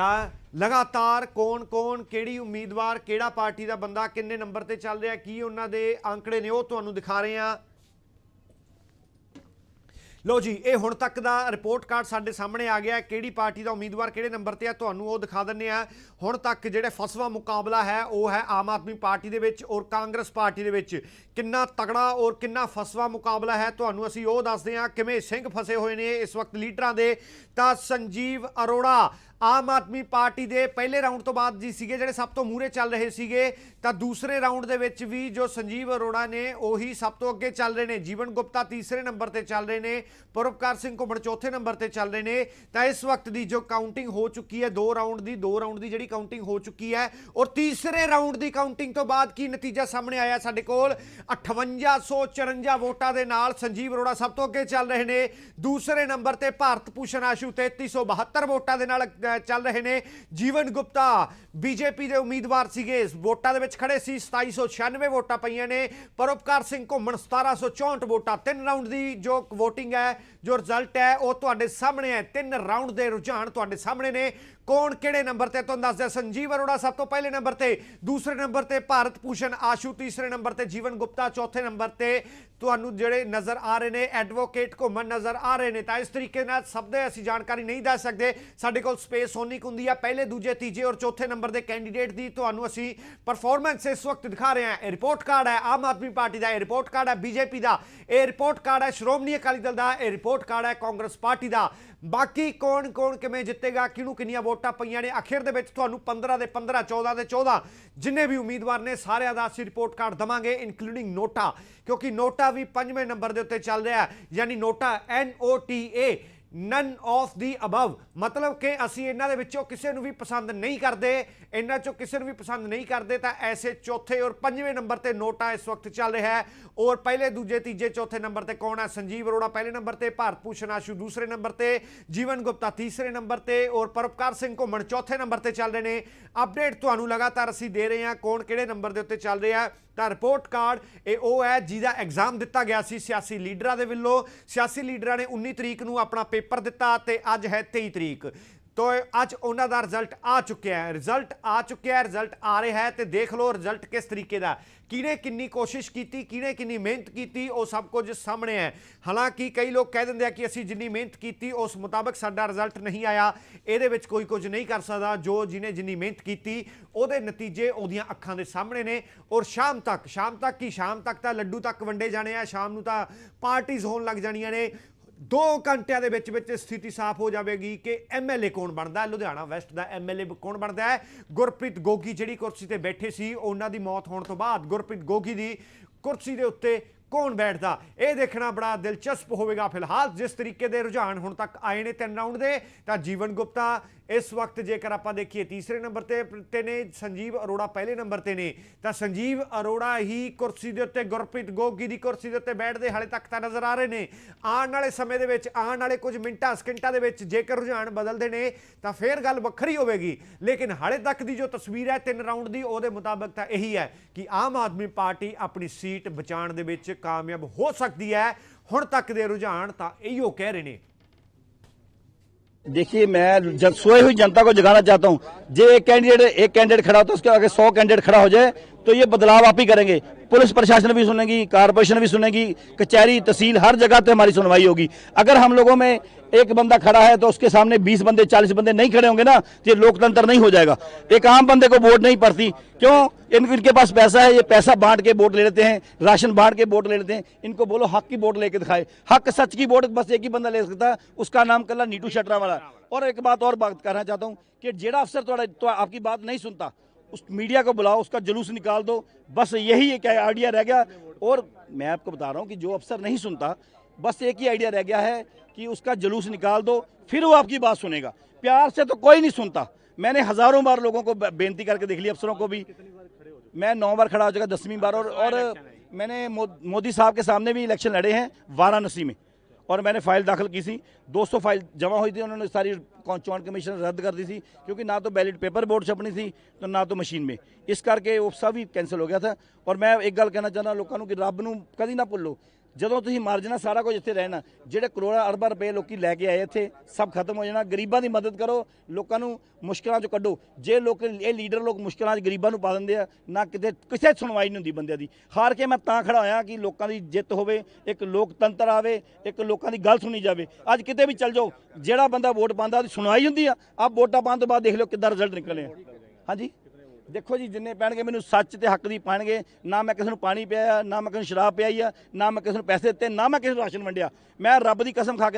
ਤਾਂ ਲਗਾਤਾਰ ਕੌਣ-ਕੌਣ ਕਿਹੜੀ ਉਮੀਦਵਾਰ, ਕਿਹੜਾ ਪਾਰਟੀ ਦਾ ਬੰਦਾ, ਕਿੰਨੇ ਨੰਬਰ ਤੇ ਚੱਲ ਰਿਹਾ, ਕੀ ਉਹਨਾਂ ਦੇ ਅੰਕੜੇ ਨੇ, ਉਹ ਤੁਹਾਨੂੰ ਦਿਖਾ ਰਹੇ ਹਾਂ। ਲੋ ਜੀ, ਇਹ ਹੁਣ ਤੱਕ ਦਾ ਰਿਪੋਰਟ ਕਾਰਡ ਸਾਡੇ ਸਾਹਮਣੇ ਆ ਗਿਆ ਕਿਹੜੀ ਪਾਰਟੀ ਦਾ ਉਮੀਦਵਾਰ ਕਿਹੜੇ ਨੰਬਰ ਤੇ ਆ, ਤੁਹਾਨੂੰ ਉਹ ਦਿਖਾ ਦਿੰਨੇ ਆ ਹੁਣ ਤੱਕ ਜਿਹੜੇ ਫਸਵਾ ਮੁਕਾਬਲਾ ਹੈ, ਉਹ ਹੈ ਆਮ ਆਦਮੀ ਪਾਰਟੀ ਦੇ ਵਿੱਚ ਔਰ ਕਾਂਗਰਸ ਪਾਰਟੀ ਦੇ ਵਿੱਚ। ਕਿੰਨਾ ਤਗੜਾ ਔਰ ਕਿੰਨਾ ਫਸਵਾ ਮੁਕਾਬਲਾ ਹੈ, ਤੁਹਾਨੂੰ ਅਸੀਂ ਉਹ ਦੱਸਦੇ ਹਾਂ, ਕਿਵੇਂ ਸਿੰਘ ਫਸੇ ਹੋਏ ਨੇ ਇਸ ਵਕਤ ਲੀਡਰਾਂ ਦੇ। ਤਾਂ ਸੰਜੀਵ ਅਰੋੜਾ ਆਮ ਆਦਮੀ ਪਾਰਟੀ ਦੇ ਪਹਿਲੇ ਰਾਊਂਡ ਤੋਂ ਬਾਅਦ ਜੀ ਸੀਗੇ ਜਿਹੜੇ ਸਭ ਤੋਂ ਮੂਹਰੇ ਚੱਲ ਰਹੇ ਸੀਗੇ, ਤਾਂ ਦੂਸਰੇ ਰਾਊਂਡ ਦੇ ਵਿੱਚ ਵੀ ਜੋ ਸੰਜੀਵ ਅਰੋੜਾ ਨੇ, ਉਹੀ ਸਭ ਤੋਂ ਅੱਗੇ ਚੱਲ ਰਹੇ ਨੇ। ਜੀਵਨ ਗੁਪਤਾ ਤੀਸਰੇ ਨੰਬਰ ਤੇ ਚੱਲ ਰਹੇ ਨੇ, ਪਰਉਪਕਾਰ ਸਿੰਘ ਘੁੰਮਣ ਚੌਥੇ ਨੰਬਰ ਤੇ ਚੱਲ ਰਹੇ ਨੇ। ਤਾਂ ਇਸ ਵਕਤ ਦੀ ਜੋ ਕਾਊਂਟਿੰਗ ਹੋ ਚੁੱਕੀ ਹੈ, ਦੋ ਰਾਊਂਡ ਦੀ, ਦੋ ਰਾਊਂਡ ਦੀ ਜਿਹੜੀ ਕਾਊਂਟਿੰਗ ਹੋ ਚੁੱਕੀ ਹੈ, ਔਰ ਤੀਸਰੇ ਰਾਊਂਡ ਦੀ ਕਾਊਂਟਿੰਗ ਤੋਂ ਬਾਅਦ ਕੀ ਨਤੀਜਾ ਸਾਹਮਣੇ ਆਇਆ ਸਾਡੇ ਕੋਲ? 5854 ਵੋਟਾਂ ਦੇ ਨਾਲ ਸੰਜੀਵ ਅਰੋੜਾ ਸਭ ਤੋਂ ਅੱਗੇ ਚੱਲ ਰਹੇ ਨੇ। ਦੂਸਰੇ ਨੰਬਰ ਤੇ ਭਾਰਤ ਭੂਸ਼ਣ ਆਸ਼ੂ 3372 ਵੋਟਾਂ ਦੇ ਨਾਲ ਚੱਲ ਰਹੇ ਨੇ। ਜੀਵਨ ਗੁਪਤਾ, ਬੀਜੇਪੀ ਦੇ ਉਮੀਦਵਾਰ ਸੀਗੇ। ਵੋਟਾਂ ਦੇ ਵਿੱਚ ਖੜੇ ਸੀ। 2796 ਵੋਟਾਂ ਪਈਆਂ ਨੇ। ਪਰਉਪਕਾਰ ਸਿੰਘ ਘੁੰਮਣ 1764 ਵੋਟਾਂ। ਤਿੰਨ ਰਾਊਂਡ ਦੀ ਜੋ ਵੋਟਿੰਗ ਹੈ, ਜੋ ਰਿਜ਼ਲਟ ਹੈ, ਉਹ ਤੁਹਾਡੇ ਸਾਹਮਣੇ ਹੈ। ਤਿੰਨ ਰਾਊਂਡ ਦੇ ਰੁਝਾਨ ਤੁਹਾਡੇ ਸਾਹਮਣੇ ਨੇ। ਕੌਣ ਕਿਹੜੇ ਨੰਬਰ ਤੇ ਤੁਹਾਨੂੰ ਦੱਸਦਾ ਸੰਜੀਵ ਅਰੋੜਾ ਸਭ ਤੋਂ ਪਹਿਲੇ ਨੰਬਰ ਤੇ, ਦੂਸਰੇ ਨੰਬਰ ਤੇ ਭਾਰਤ ਭੂਸ਼ਣ ਆਸ਼ੂ, ਤੀਸਰੇ ਨੰਬਰ ਤੇ ਜੀਵਨ ਗੁਪਤਾ, ਚੌਥੇ ਨੰਬਰ ਤੇ ਤੁਹਾਨੂੰ ਜਿਹੜੇ ਨਜ਼ਰ ਆ ਰਹੇ ਨੇ ਐਡਵੋਕੇਟ ਘੁੰਮਣ ਨਜ਼ਰ ਆ ਰਹੇ ਨੇ, ਤਾਂ ਇਸ ਤਰੀਕੇ ਨਾਲ ਸਭ ਦੇ ਅਸੀਂ ਜਾਣਕਾਰੀ ਨਹੀਂ ਦੱਸ ਸਕਦੇ। ਸਾਡੇ ਕੋਲ ਸਪੇਸ ਹੋਣੀ ਕੁ ਹੁੰਦੀ ਆ, ਪਹਿਲੇ, ਦੂਜੇ, ਤੀਜੇ ਔਰ ਚੌਥੇ ਨੰਬਰ ਦੇ ਕੈਂਡੀਡੇਟ ਦੀ ਤੁਹਾਨੂੰ ਅਸੀਂ ਪਰਫਾਰਮੈਂਸ ਇਸ ਵਕਤ ਦਿਖਾ ਰਹੇ ਹਾਂ। ਇਹ ਰਿਪੋਰਟ ਕਾਰਡ ਹੈ, ਆਮ ਆਦਮੀ ਪਾਰਟੀ ਦਾ ਇਹ ਰਿਪੋਰਟ ਕਾਰਡ ਹੈ, ਬੀਜੇਪੀ ਦਾ ਇਹ ਰਿਪੋਰਟ ਕਾਰਡ ਹੈ, ਸ਼੍ਰੋਮਣੀ ਅਕਾਲੀ ਦਲ ਦਾ ਇਹ ਰਿਪੋਰਟ ਕਾਰਡ ਹੈ, ਕਾਂਗਰਸ ਪਾਰਟੀ ਦਾ। ਬਾਕੀ ਕੌਣ ਕੌਣ ਕਿਵੇਂ ਜਿੱਤੇਗਾ, ਕਿਹਨੂੰ ਕਿੰਨੀਆਂ ਵੋਟਾਂ ਪਈਆਂ ਨੇ, ਅਖੀਰ ਦੇ ਵਿੱਚ ਤੁਹਾਨੂੰ 15 ਦੇ 15 14 ਦੇ 14 ਜਿੰਨੇ ਵੀ ਉਮੀਦਵਾਰ ਨੇ ਸਾਰਿਆਂ ਦਾ ਅਸੀਂ ਰਿਪੋਰਟ ਕਾਰਡ ਦਵਾਂਗੇ ਇਨਕਲੂਡਿੰਗ ਨੋਟਾ, ਕਿਉਂਕਿ ਨੋਟਾ ਵੀ ਪੰਜਵੇਂ ਨੰਬਰ ਦੇ ਉੱਤੇ ਚੱਲ ਰਿਹਾ ਯਾਨੀ NOTA N O T A none of the above ਮਤਲਬ ਕਿ ਅਸੀਂ ਇਹਨਾਂ ਦੇ ਵਿੱਚੋਂ ਕਿਸੇ ਨੂੰ ਵੀ ਪਸੰਦ ਨਹੀਂ ਕਰਦੇ, ਇਹਨਾਂ ਚੋਂ ਕਿਸੇ ਨੂੰ ਵੀ ਪਸੰਦ ਨਹੀਂ ਕਰਦੇ, ਤਾਂ ਐਸੇ ਚੌਥੇ ਔਰ ਪੰਜਵੇਂ ਨੰਬਰ ਤੇ ਨੋਟਾ ਇਸ ਵਕਤ ਚੱਲ ਰਿਹਾ ਹੈ। ਔਰ ਪਹਿਲੇ, ਦੂਜੇ, ਤੀਜੇ, ਚੌਥੇ ਨੰਬਰ ਤੇ ਕੌਣ ਹੈ? ਸੰਜੀਵ ਅਰੋੜਾ ਪਹਿਲੇ ਨੰਬਰ ਤੇ, ਭਾਰਤ ਭੂਸ਼ਣ ਆਸ਼ੂ ਦੂਸਰੇ ਨੰਬਰ ਤੇ, ਜੀਵਨ ਗੁਪਤਾ ਤੀਸਰੇ ਨੰਬਰ ਤੇ, ਔਰ ਪਰਉਪਕਾਰ ਸਿੰਘ ਘੁੰਮਣ ਚੌਥੇ ਨੰਬਰ ਤੇ ਚੱਲ ਰਹੇ ਨੇ। ਅਪਡੇਟ ਤੁਹਾਨੂੰ ਲਗਾਤਾਰ ਅਸੀਂ ਦੇ ਰਹੇ ਹਾਂ ਕੌਣ ਕਿਹੜੇ ਨੰਬਰ ਦੇ ਉੱਤੇ ਚੱਲ ਰਿਹਾ ਹੈ। ਤਾਂ ਰਿਪੋਰਟ ਕਾਰਡ, ਇਹ ਉਹ ਹੈ ਜਿਹਦਾ ਐਗਜ਼ਾਮ ਦਿੱਤਾ ਗਿਆ ਸੀ ਸਿਆਸੀ ਲੀਡਰਾਂ ਦੇ ਵੱਲੋਂ। ਸਿਆਸੀ ਲੀਡਰਾਂ ਨੇ 19 ਤਰੀਕ ਨੂੰ ਆਪਣਾ ਪੇਪਰ ਦਿੱਤਾ ਤੇ ਅੱਜ ਹੈ 23 ਤਰੀਕ। ਤੋ ਅੱਜ ਉਹਨਾਂ ਦਾ ਰਿਜ਼ਲਟ ਆ ਚੁੱਕਿਆ ਹੈ। ਰਿਜ਼ਲਟ ਆ ਚੁੱਕਿਆ ਹੈ, ਰਿਜ਼ਲਟ ਆ ਰਿਹਾ ਹੈ ਤੇ ਦੇਖ ਲਓ ਰਿਜ਼ਲਟ ਕਿਸ ਤਰੀਕੇ ਦਾ। ਕਿਹਨੇ ਕਿੰਨੀ ਕੋਸ਼ਿਸ਼ ਕੀਤੀ, ਕਿਹਨੇ ਕਿੰਨੀ ਮਿਹਨਤ ਕੀਤੀ, ਉਹ ਸਭ ਕੁਝ ਸਾਹਮਣੇ ਹੈ। ਹਾਲਾਂਕਿ ਕਈ ਲੋਕ ਕਹਿ ਦਿੰਦੇ ਆ ਕਿ ਅਸੀਂ ਜਿੰਨੀ ਮਿਹਨਤ ਕੀਤੀ, ਉਸ ਮੁਤਾਬਕ ਸਾਡਾ ਰਿਜ਼ਲਟ ਨਹੀਂ ਆਇਆ। ਇਹਦੇ ਵਿੱਚ ਕੋਈ ਕੁਝ ਨਹੀਂ ਕਰ ਸਕਦਾ। ਜੋ ਜਿਹਨੇ ਜਿੰਨੀ ਮਿਹਨਤ ਕੀਤੀ, ਉਹਦੇ ਨਤੀਜੇ ਉਹਦੀਆਂ ਅੱਖਾਂ ਦੇ ਸਾਹਮਣੇ ਨੇ। ਔਰ ਸ਼ਾਮ ਤੱਕ ਸ਼ਾਮ ਤੱਕ ਕੀ? ਸ਼ਾਮ ਤੱਕ ਤਾਂ ਲੱਡੂ ਤੱਕ ਵੰਡੇ ਜਾਣੇ ਆ, ਸ਼ਾਮ ਨੂੰ ਤਾਂ ਪਾਰਟੀਆਂ ਹੋਣ ਲੱਗ ਜਾਣੀਆਂ ਨੇ। 2 ਘੰਟਿਆਂ ਦੇ ਵਿੱਚ ਵਿੱਚ ਸਥਿਤੀ ਸਾਫ਼ ਹੋ ਜਾਵੇਗੀ ਕਿ ਐਮਐਲਏ ਕੌਣ ਬਣਦਾ? ਹੈ ਲੁਧਿਆਣਾ ਵੈਸਟ ਦਾ ਐਮਐਲਏ ਕੌਣ ਬਣਦਾ ਹੈ? ਗੁਰਪ੍ਰੀਤ ਗੋਗੀ ਜਿਹੜੀ ਕੁਰਸੀ ਤੇ ਬੈਠੇ ਸੀ, ਉਹਨਾਂ ਦੀ ਮੌਤ ਹੋਣ ਤੋਂ ਬਾਅਦ ਗੁਰਪ੍ਰੀਤ ਗੋਗੀ ਦੀ ਕੁਰਸੀ ਦੇ ਉੱਤੇ ਕੌਣ ਬੈਠਦਾ? ਇਹ ਦੇਖਣਾ ਬੜਾ ਦਿਲਚਸਪ ਹੋਵੇਗਾ ਫਿਲਹਾਲ। ਜਿਸ ਤਰੀਕੇ ਦੇ ਰੁਝਾਨ ਹੁਣ ਤੱਕ ਆਏ ਨੇ ਤਿੰਨ ਰਾਊਂਡ ਦੇ, ਤਾਂ ਜੀਵਨ ਗੁਪਤਾ ਇਸ ਵਕਤ ਜੇਕਰ ਆਪਾਂ ਦੇਖੀਏ, ਤੀਸਰੇ ਨੰਬਰ ਤੇ ਤੇ ਨੇ ਸੰਜੀਵ ਅਰੋੜਾ ਪਹਿਲੇ ਨੰਬਰ ਤੇ ਨੇ। ਤਾਂ ਸੰਜੀਵ ਅਰੋੜਾ ਹੀ ਕੁਰਸੀ ਦੇ ਉੱਤੇ, ਗੁਰਪ੍ਰੀਤ ਗੋਗੀ ਦੀ ਕੁਰਸੀ ਦੇ ਉੱਤੇ ਬੈਠਦੇ ਹਾਲੇ ਤੱਕ ਤਾਂ ਨਜ਼ਰ ਆ ਰਹੇ ਨੇ। ਆਉਣ ਵਾਲੇ ਸਮੇਂ ਦੇ ਵਿੱਚ, ਆਉਣ ਵਾਲੇ ਕੁਝ ਮਿੰਟਾਂ, ਸਕਿੰਟਾਂ ਦੇ ਵਿੱਚ ਜੇਕਰ ਰੁਝਾਨ ਬਦਲਦੇ ਨੇ, ਤਾਂ ਫੇਰ ਗੱਲ ਵੱਖਰੀ ਹੋਵੇਗੀ। ਲੇਕਿਨ ਹਾਲੇ ਤੱਕ ਦੀ ਜੋ ਤਸਵੀਰ ਹੈ ਤਿੰਨ ਰਾਊਂਡ ਦੀ, ਉਹਦੇ ਮੁਤਾਬਕ ਤਾਂ ਇਹੀ ਹੈ ਕਿ ਆਮ ਆਦਮੀ ਪਾਰਟੀ ਆਪਣੀ ਸੀਟ ਬਚਾਉਣ ਦੇ ਵਿੱਚ ਕਾਮਯਾਬ ਹੋ ਸਕਦੀ ਹੈ। ਹੁਣ ਤੱਕ ਦੇ ਰੁਝਾਨ ਤਾਂ ਇਹੀਓ ਕਹਿ ਰਹੇ ਨੇ। देखिए मैं जन, सोई हुई जनता को जगाना चाहता हूँ जो एक कैंडिडेट एक कैंडिडेट खड़ा होता है उसके आगे सौ कैंडिडेट खड़ा हो जाए तो ये बदलाव आप ही करेंगे। पुलिस प्रशासन भी सुनेगी, कारपोरेशन भी सुनेगी, कचहरी, तहसील, हर जगह पे हमारी सुनवाई होगी। अगर हम लोगों में एक बंदा खड़ा है तो उसके सामने 20 बंदे 40 बंदे नहीं खड़े होंगे ना तो ये लोकतंत्र नहीं हो जाएगा। एक आम बंदे को वोट नहीं पड़ती। क्यों? इन, इनके पास पैसा है, ये पैसा बांट के वोट ले लेते हैं, राशन बांट के वोट ले लेते हैं। इनको बोलो, हक की वोट लेके दिखाए। हक सच की वोट, बस एक ही बंदा ले सकता है उसका नाम कल नीटू शटरा वाला। और एक बात और बात करना चाहता हूँ कि जेड़ा अफसर थोड़ा तो आपकी बात नहीं सुनता। उस मीडिया को बुलाओ, उसका जुलूस निकाल दो। बस यही एक आइडिया रह गया। और मैं आपको बता रहा हूँ कि जो अफसर नहीं सुनता, बस एक ही आइडिया रह गया है कि उसका जुलूस निकाल दो, फिर वो आपकी बात सुनेगा। प्यार से तो कोई नहीं सुनता। मैंने हज़ारों बार लोगों को बेनती करके देख ली, अफसरों को भी। मैं नौ बार खड़ा हो चुका, दसवीं बार, और और मैंने मोदी साहब के सामने भी इलेक्शन लड़े हैं, वाराणसी में। और मैंने फाइल दाखिल की थी 200 फाइल जमा हुई थी उन्होंने सारी चौन कमीशन रद्द कर दी थी क्योंकि ना तो बैलेट पेपर बोर्ड छपनी थी तो ना तो मशीन में ਇਸ ਕਰਕੇ ਉਹ ਸਭ ਹੀ ਕੈਂਸਲ ਹੋ ਗਿਆ था और मैं एक गल कहना चाहना लोगों ਨੂੰ ਕਿ ਰੱਬ ਨੂੰ ਕਦੀ ਨਾ ਭੁੱਲੋ ਜਦੋਂ ਤੁਸੀਂ ਮਰ ਜਾਣਾ, ਸਾਰਾ ਕੁਝ ਇੱਥੇ ਰਹਿਣਾ। ਜਿਹੜੇ ਕਰੋੜਾਂ ਅਰਬਾਂ ਰੁਪਏ ਲੋਕੀ ਲੈ ਕੇ ਆਏ ਇੱਥੇ, ਸਭ ਖਤਮ ਹੋ ਜਾਣਾ। ਗਰੀਬਾਂ ਦੀ ਮਦਦ ਕਰੋ, ਲੋਕਾਂ ਨੂੰ ਮੁਸ਼ਕਲਾਂ ਚੋਂ ਕੱਢੋ। ਜੇ ਲੋਕ, ਇਹ ਲੀਡਰ ਲੋਕ ਮੁਸ਼ਕਲਾਂ 'ਚ ਗਰੀਬਾਂ ਨੂੰ ਪਾ ਦਿੰਦੇ ਆ, ਨਾ ਕਿਤੇ ਕਿਸੇ ਸੁਣਵਾਈ ਨਹੀਂ ਹੁੰਦੀ ਬੰਦਿਆਂ ਦੀ। ਹਾਰ ਕੇ ਮੈਂ ਤਾਂ ਖੜਾ ਹੋਇਆ ਕਿ ਲੋਕਾਂ ਦੀ ਜਿੱਤ ਹੋਵੇ, ਇੱਕ ਲੋਕਤੰਤਰ ਆਵੇ, ਇੱਕ ਲੋਕਾਂ ਦੀ ਗੱਲ ਸੁਣੀ ਜਾਵੇ। ਅੱਜ ਕਿਤੇ ਵੀ ਚੱਲ ਜਾਓ, ਜਿਹੜਾ ਬੰਦਾ ਵੋਟ ਪਾਉਂਦਾ, ਉਹਦੀ ਸੁਣਵਾਈ ਹੁੰਦੀ ਆ। ਆ ਵੋਟਾਂ ਪਾਉਣ ਤੋਂ ਬਾਅਦ ਦੇਖ ਲਓ ਕਿੱਦਾਂ ਰਿਜ਼ਲਟ ਨਿਕਲੇ ਹਾਂਜੀ? ਦੇਖੋ ਜੀ, ਜਿੰਨੇ ਪੈਣਗੇ ਮੈਨੂੰ ਸੱਚ ਤੇ ਹੱਕ ਦੀ ਪਾਣਗੇ, ਨਾ ਮੈਂ ਕਿਸੇ ਨੂੰ ਪਾਣੀ ਪਿਆਇਆ, ਨਾ ਮੈਂ ਕਿਸੇ ਨੂੰ ਸ਼ਰਾਬ ਪਿਆਈ ਆ, ਨਾ ਮੈਂ ਕਿਸੇ ਨੂੰ ਪੈਸੇ ਦਿੱਤੇ, ਨਾ ਮੈਂ ਕਿਸੇ ਨੂੰ ਰਾਸ਼ਨ ਵੰਡਿਆ। ਮੈਂ ਰੱਬ ਦੀ ਕਸਮ ਖਾ ਕੇ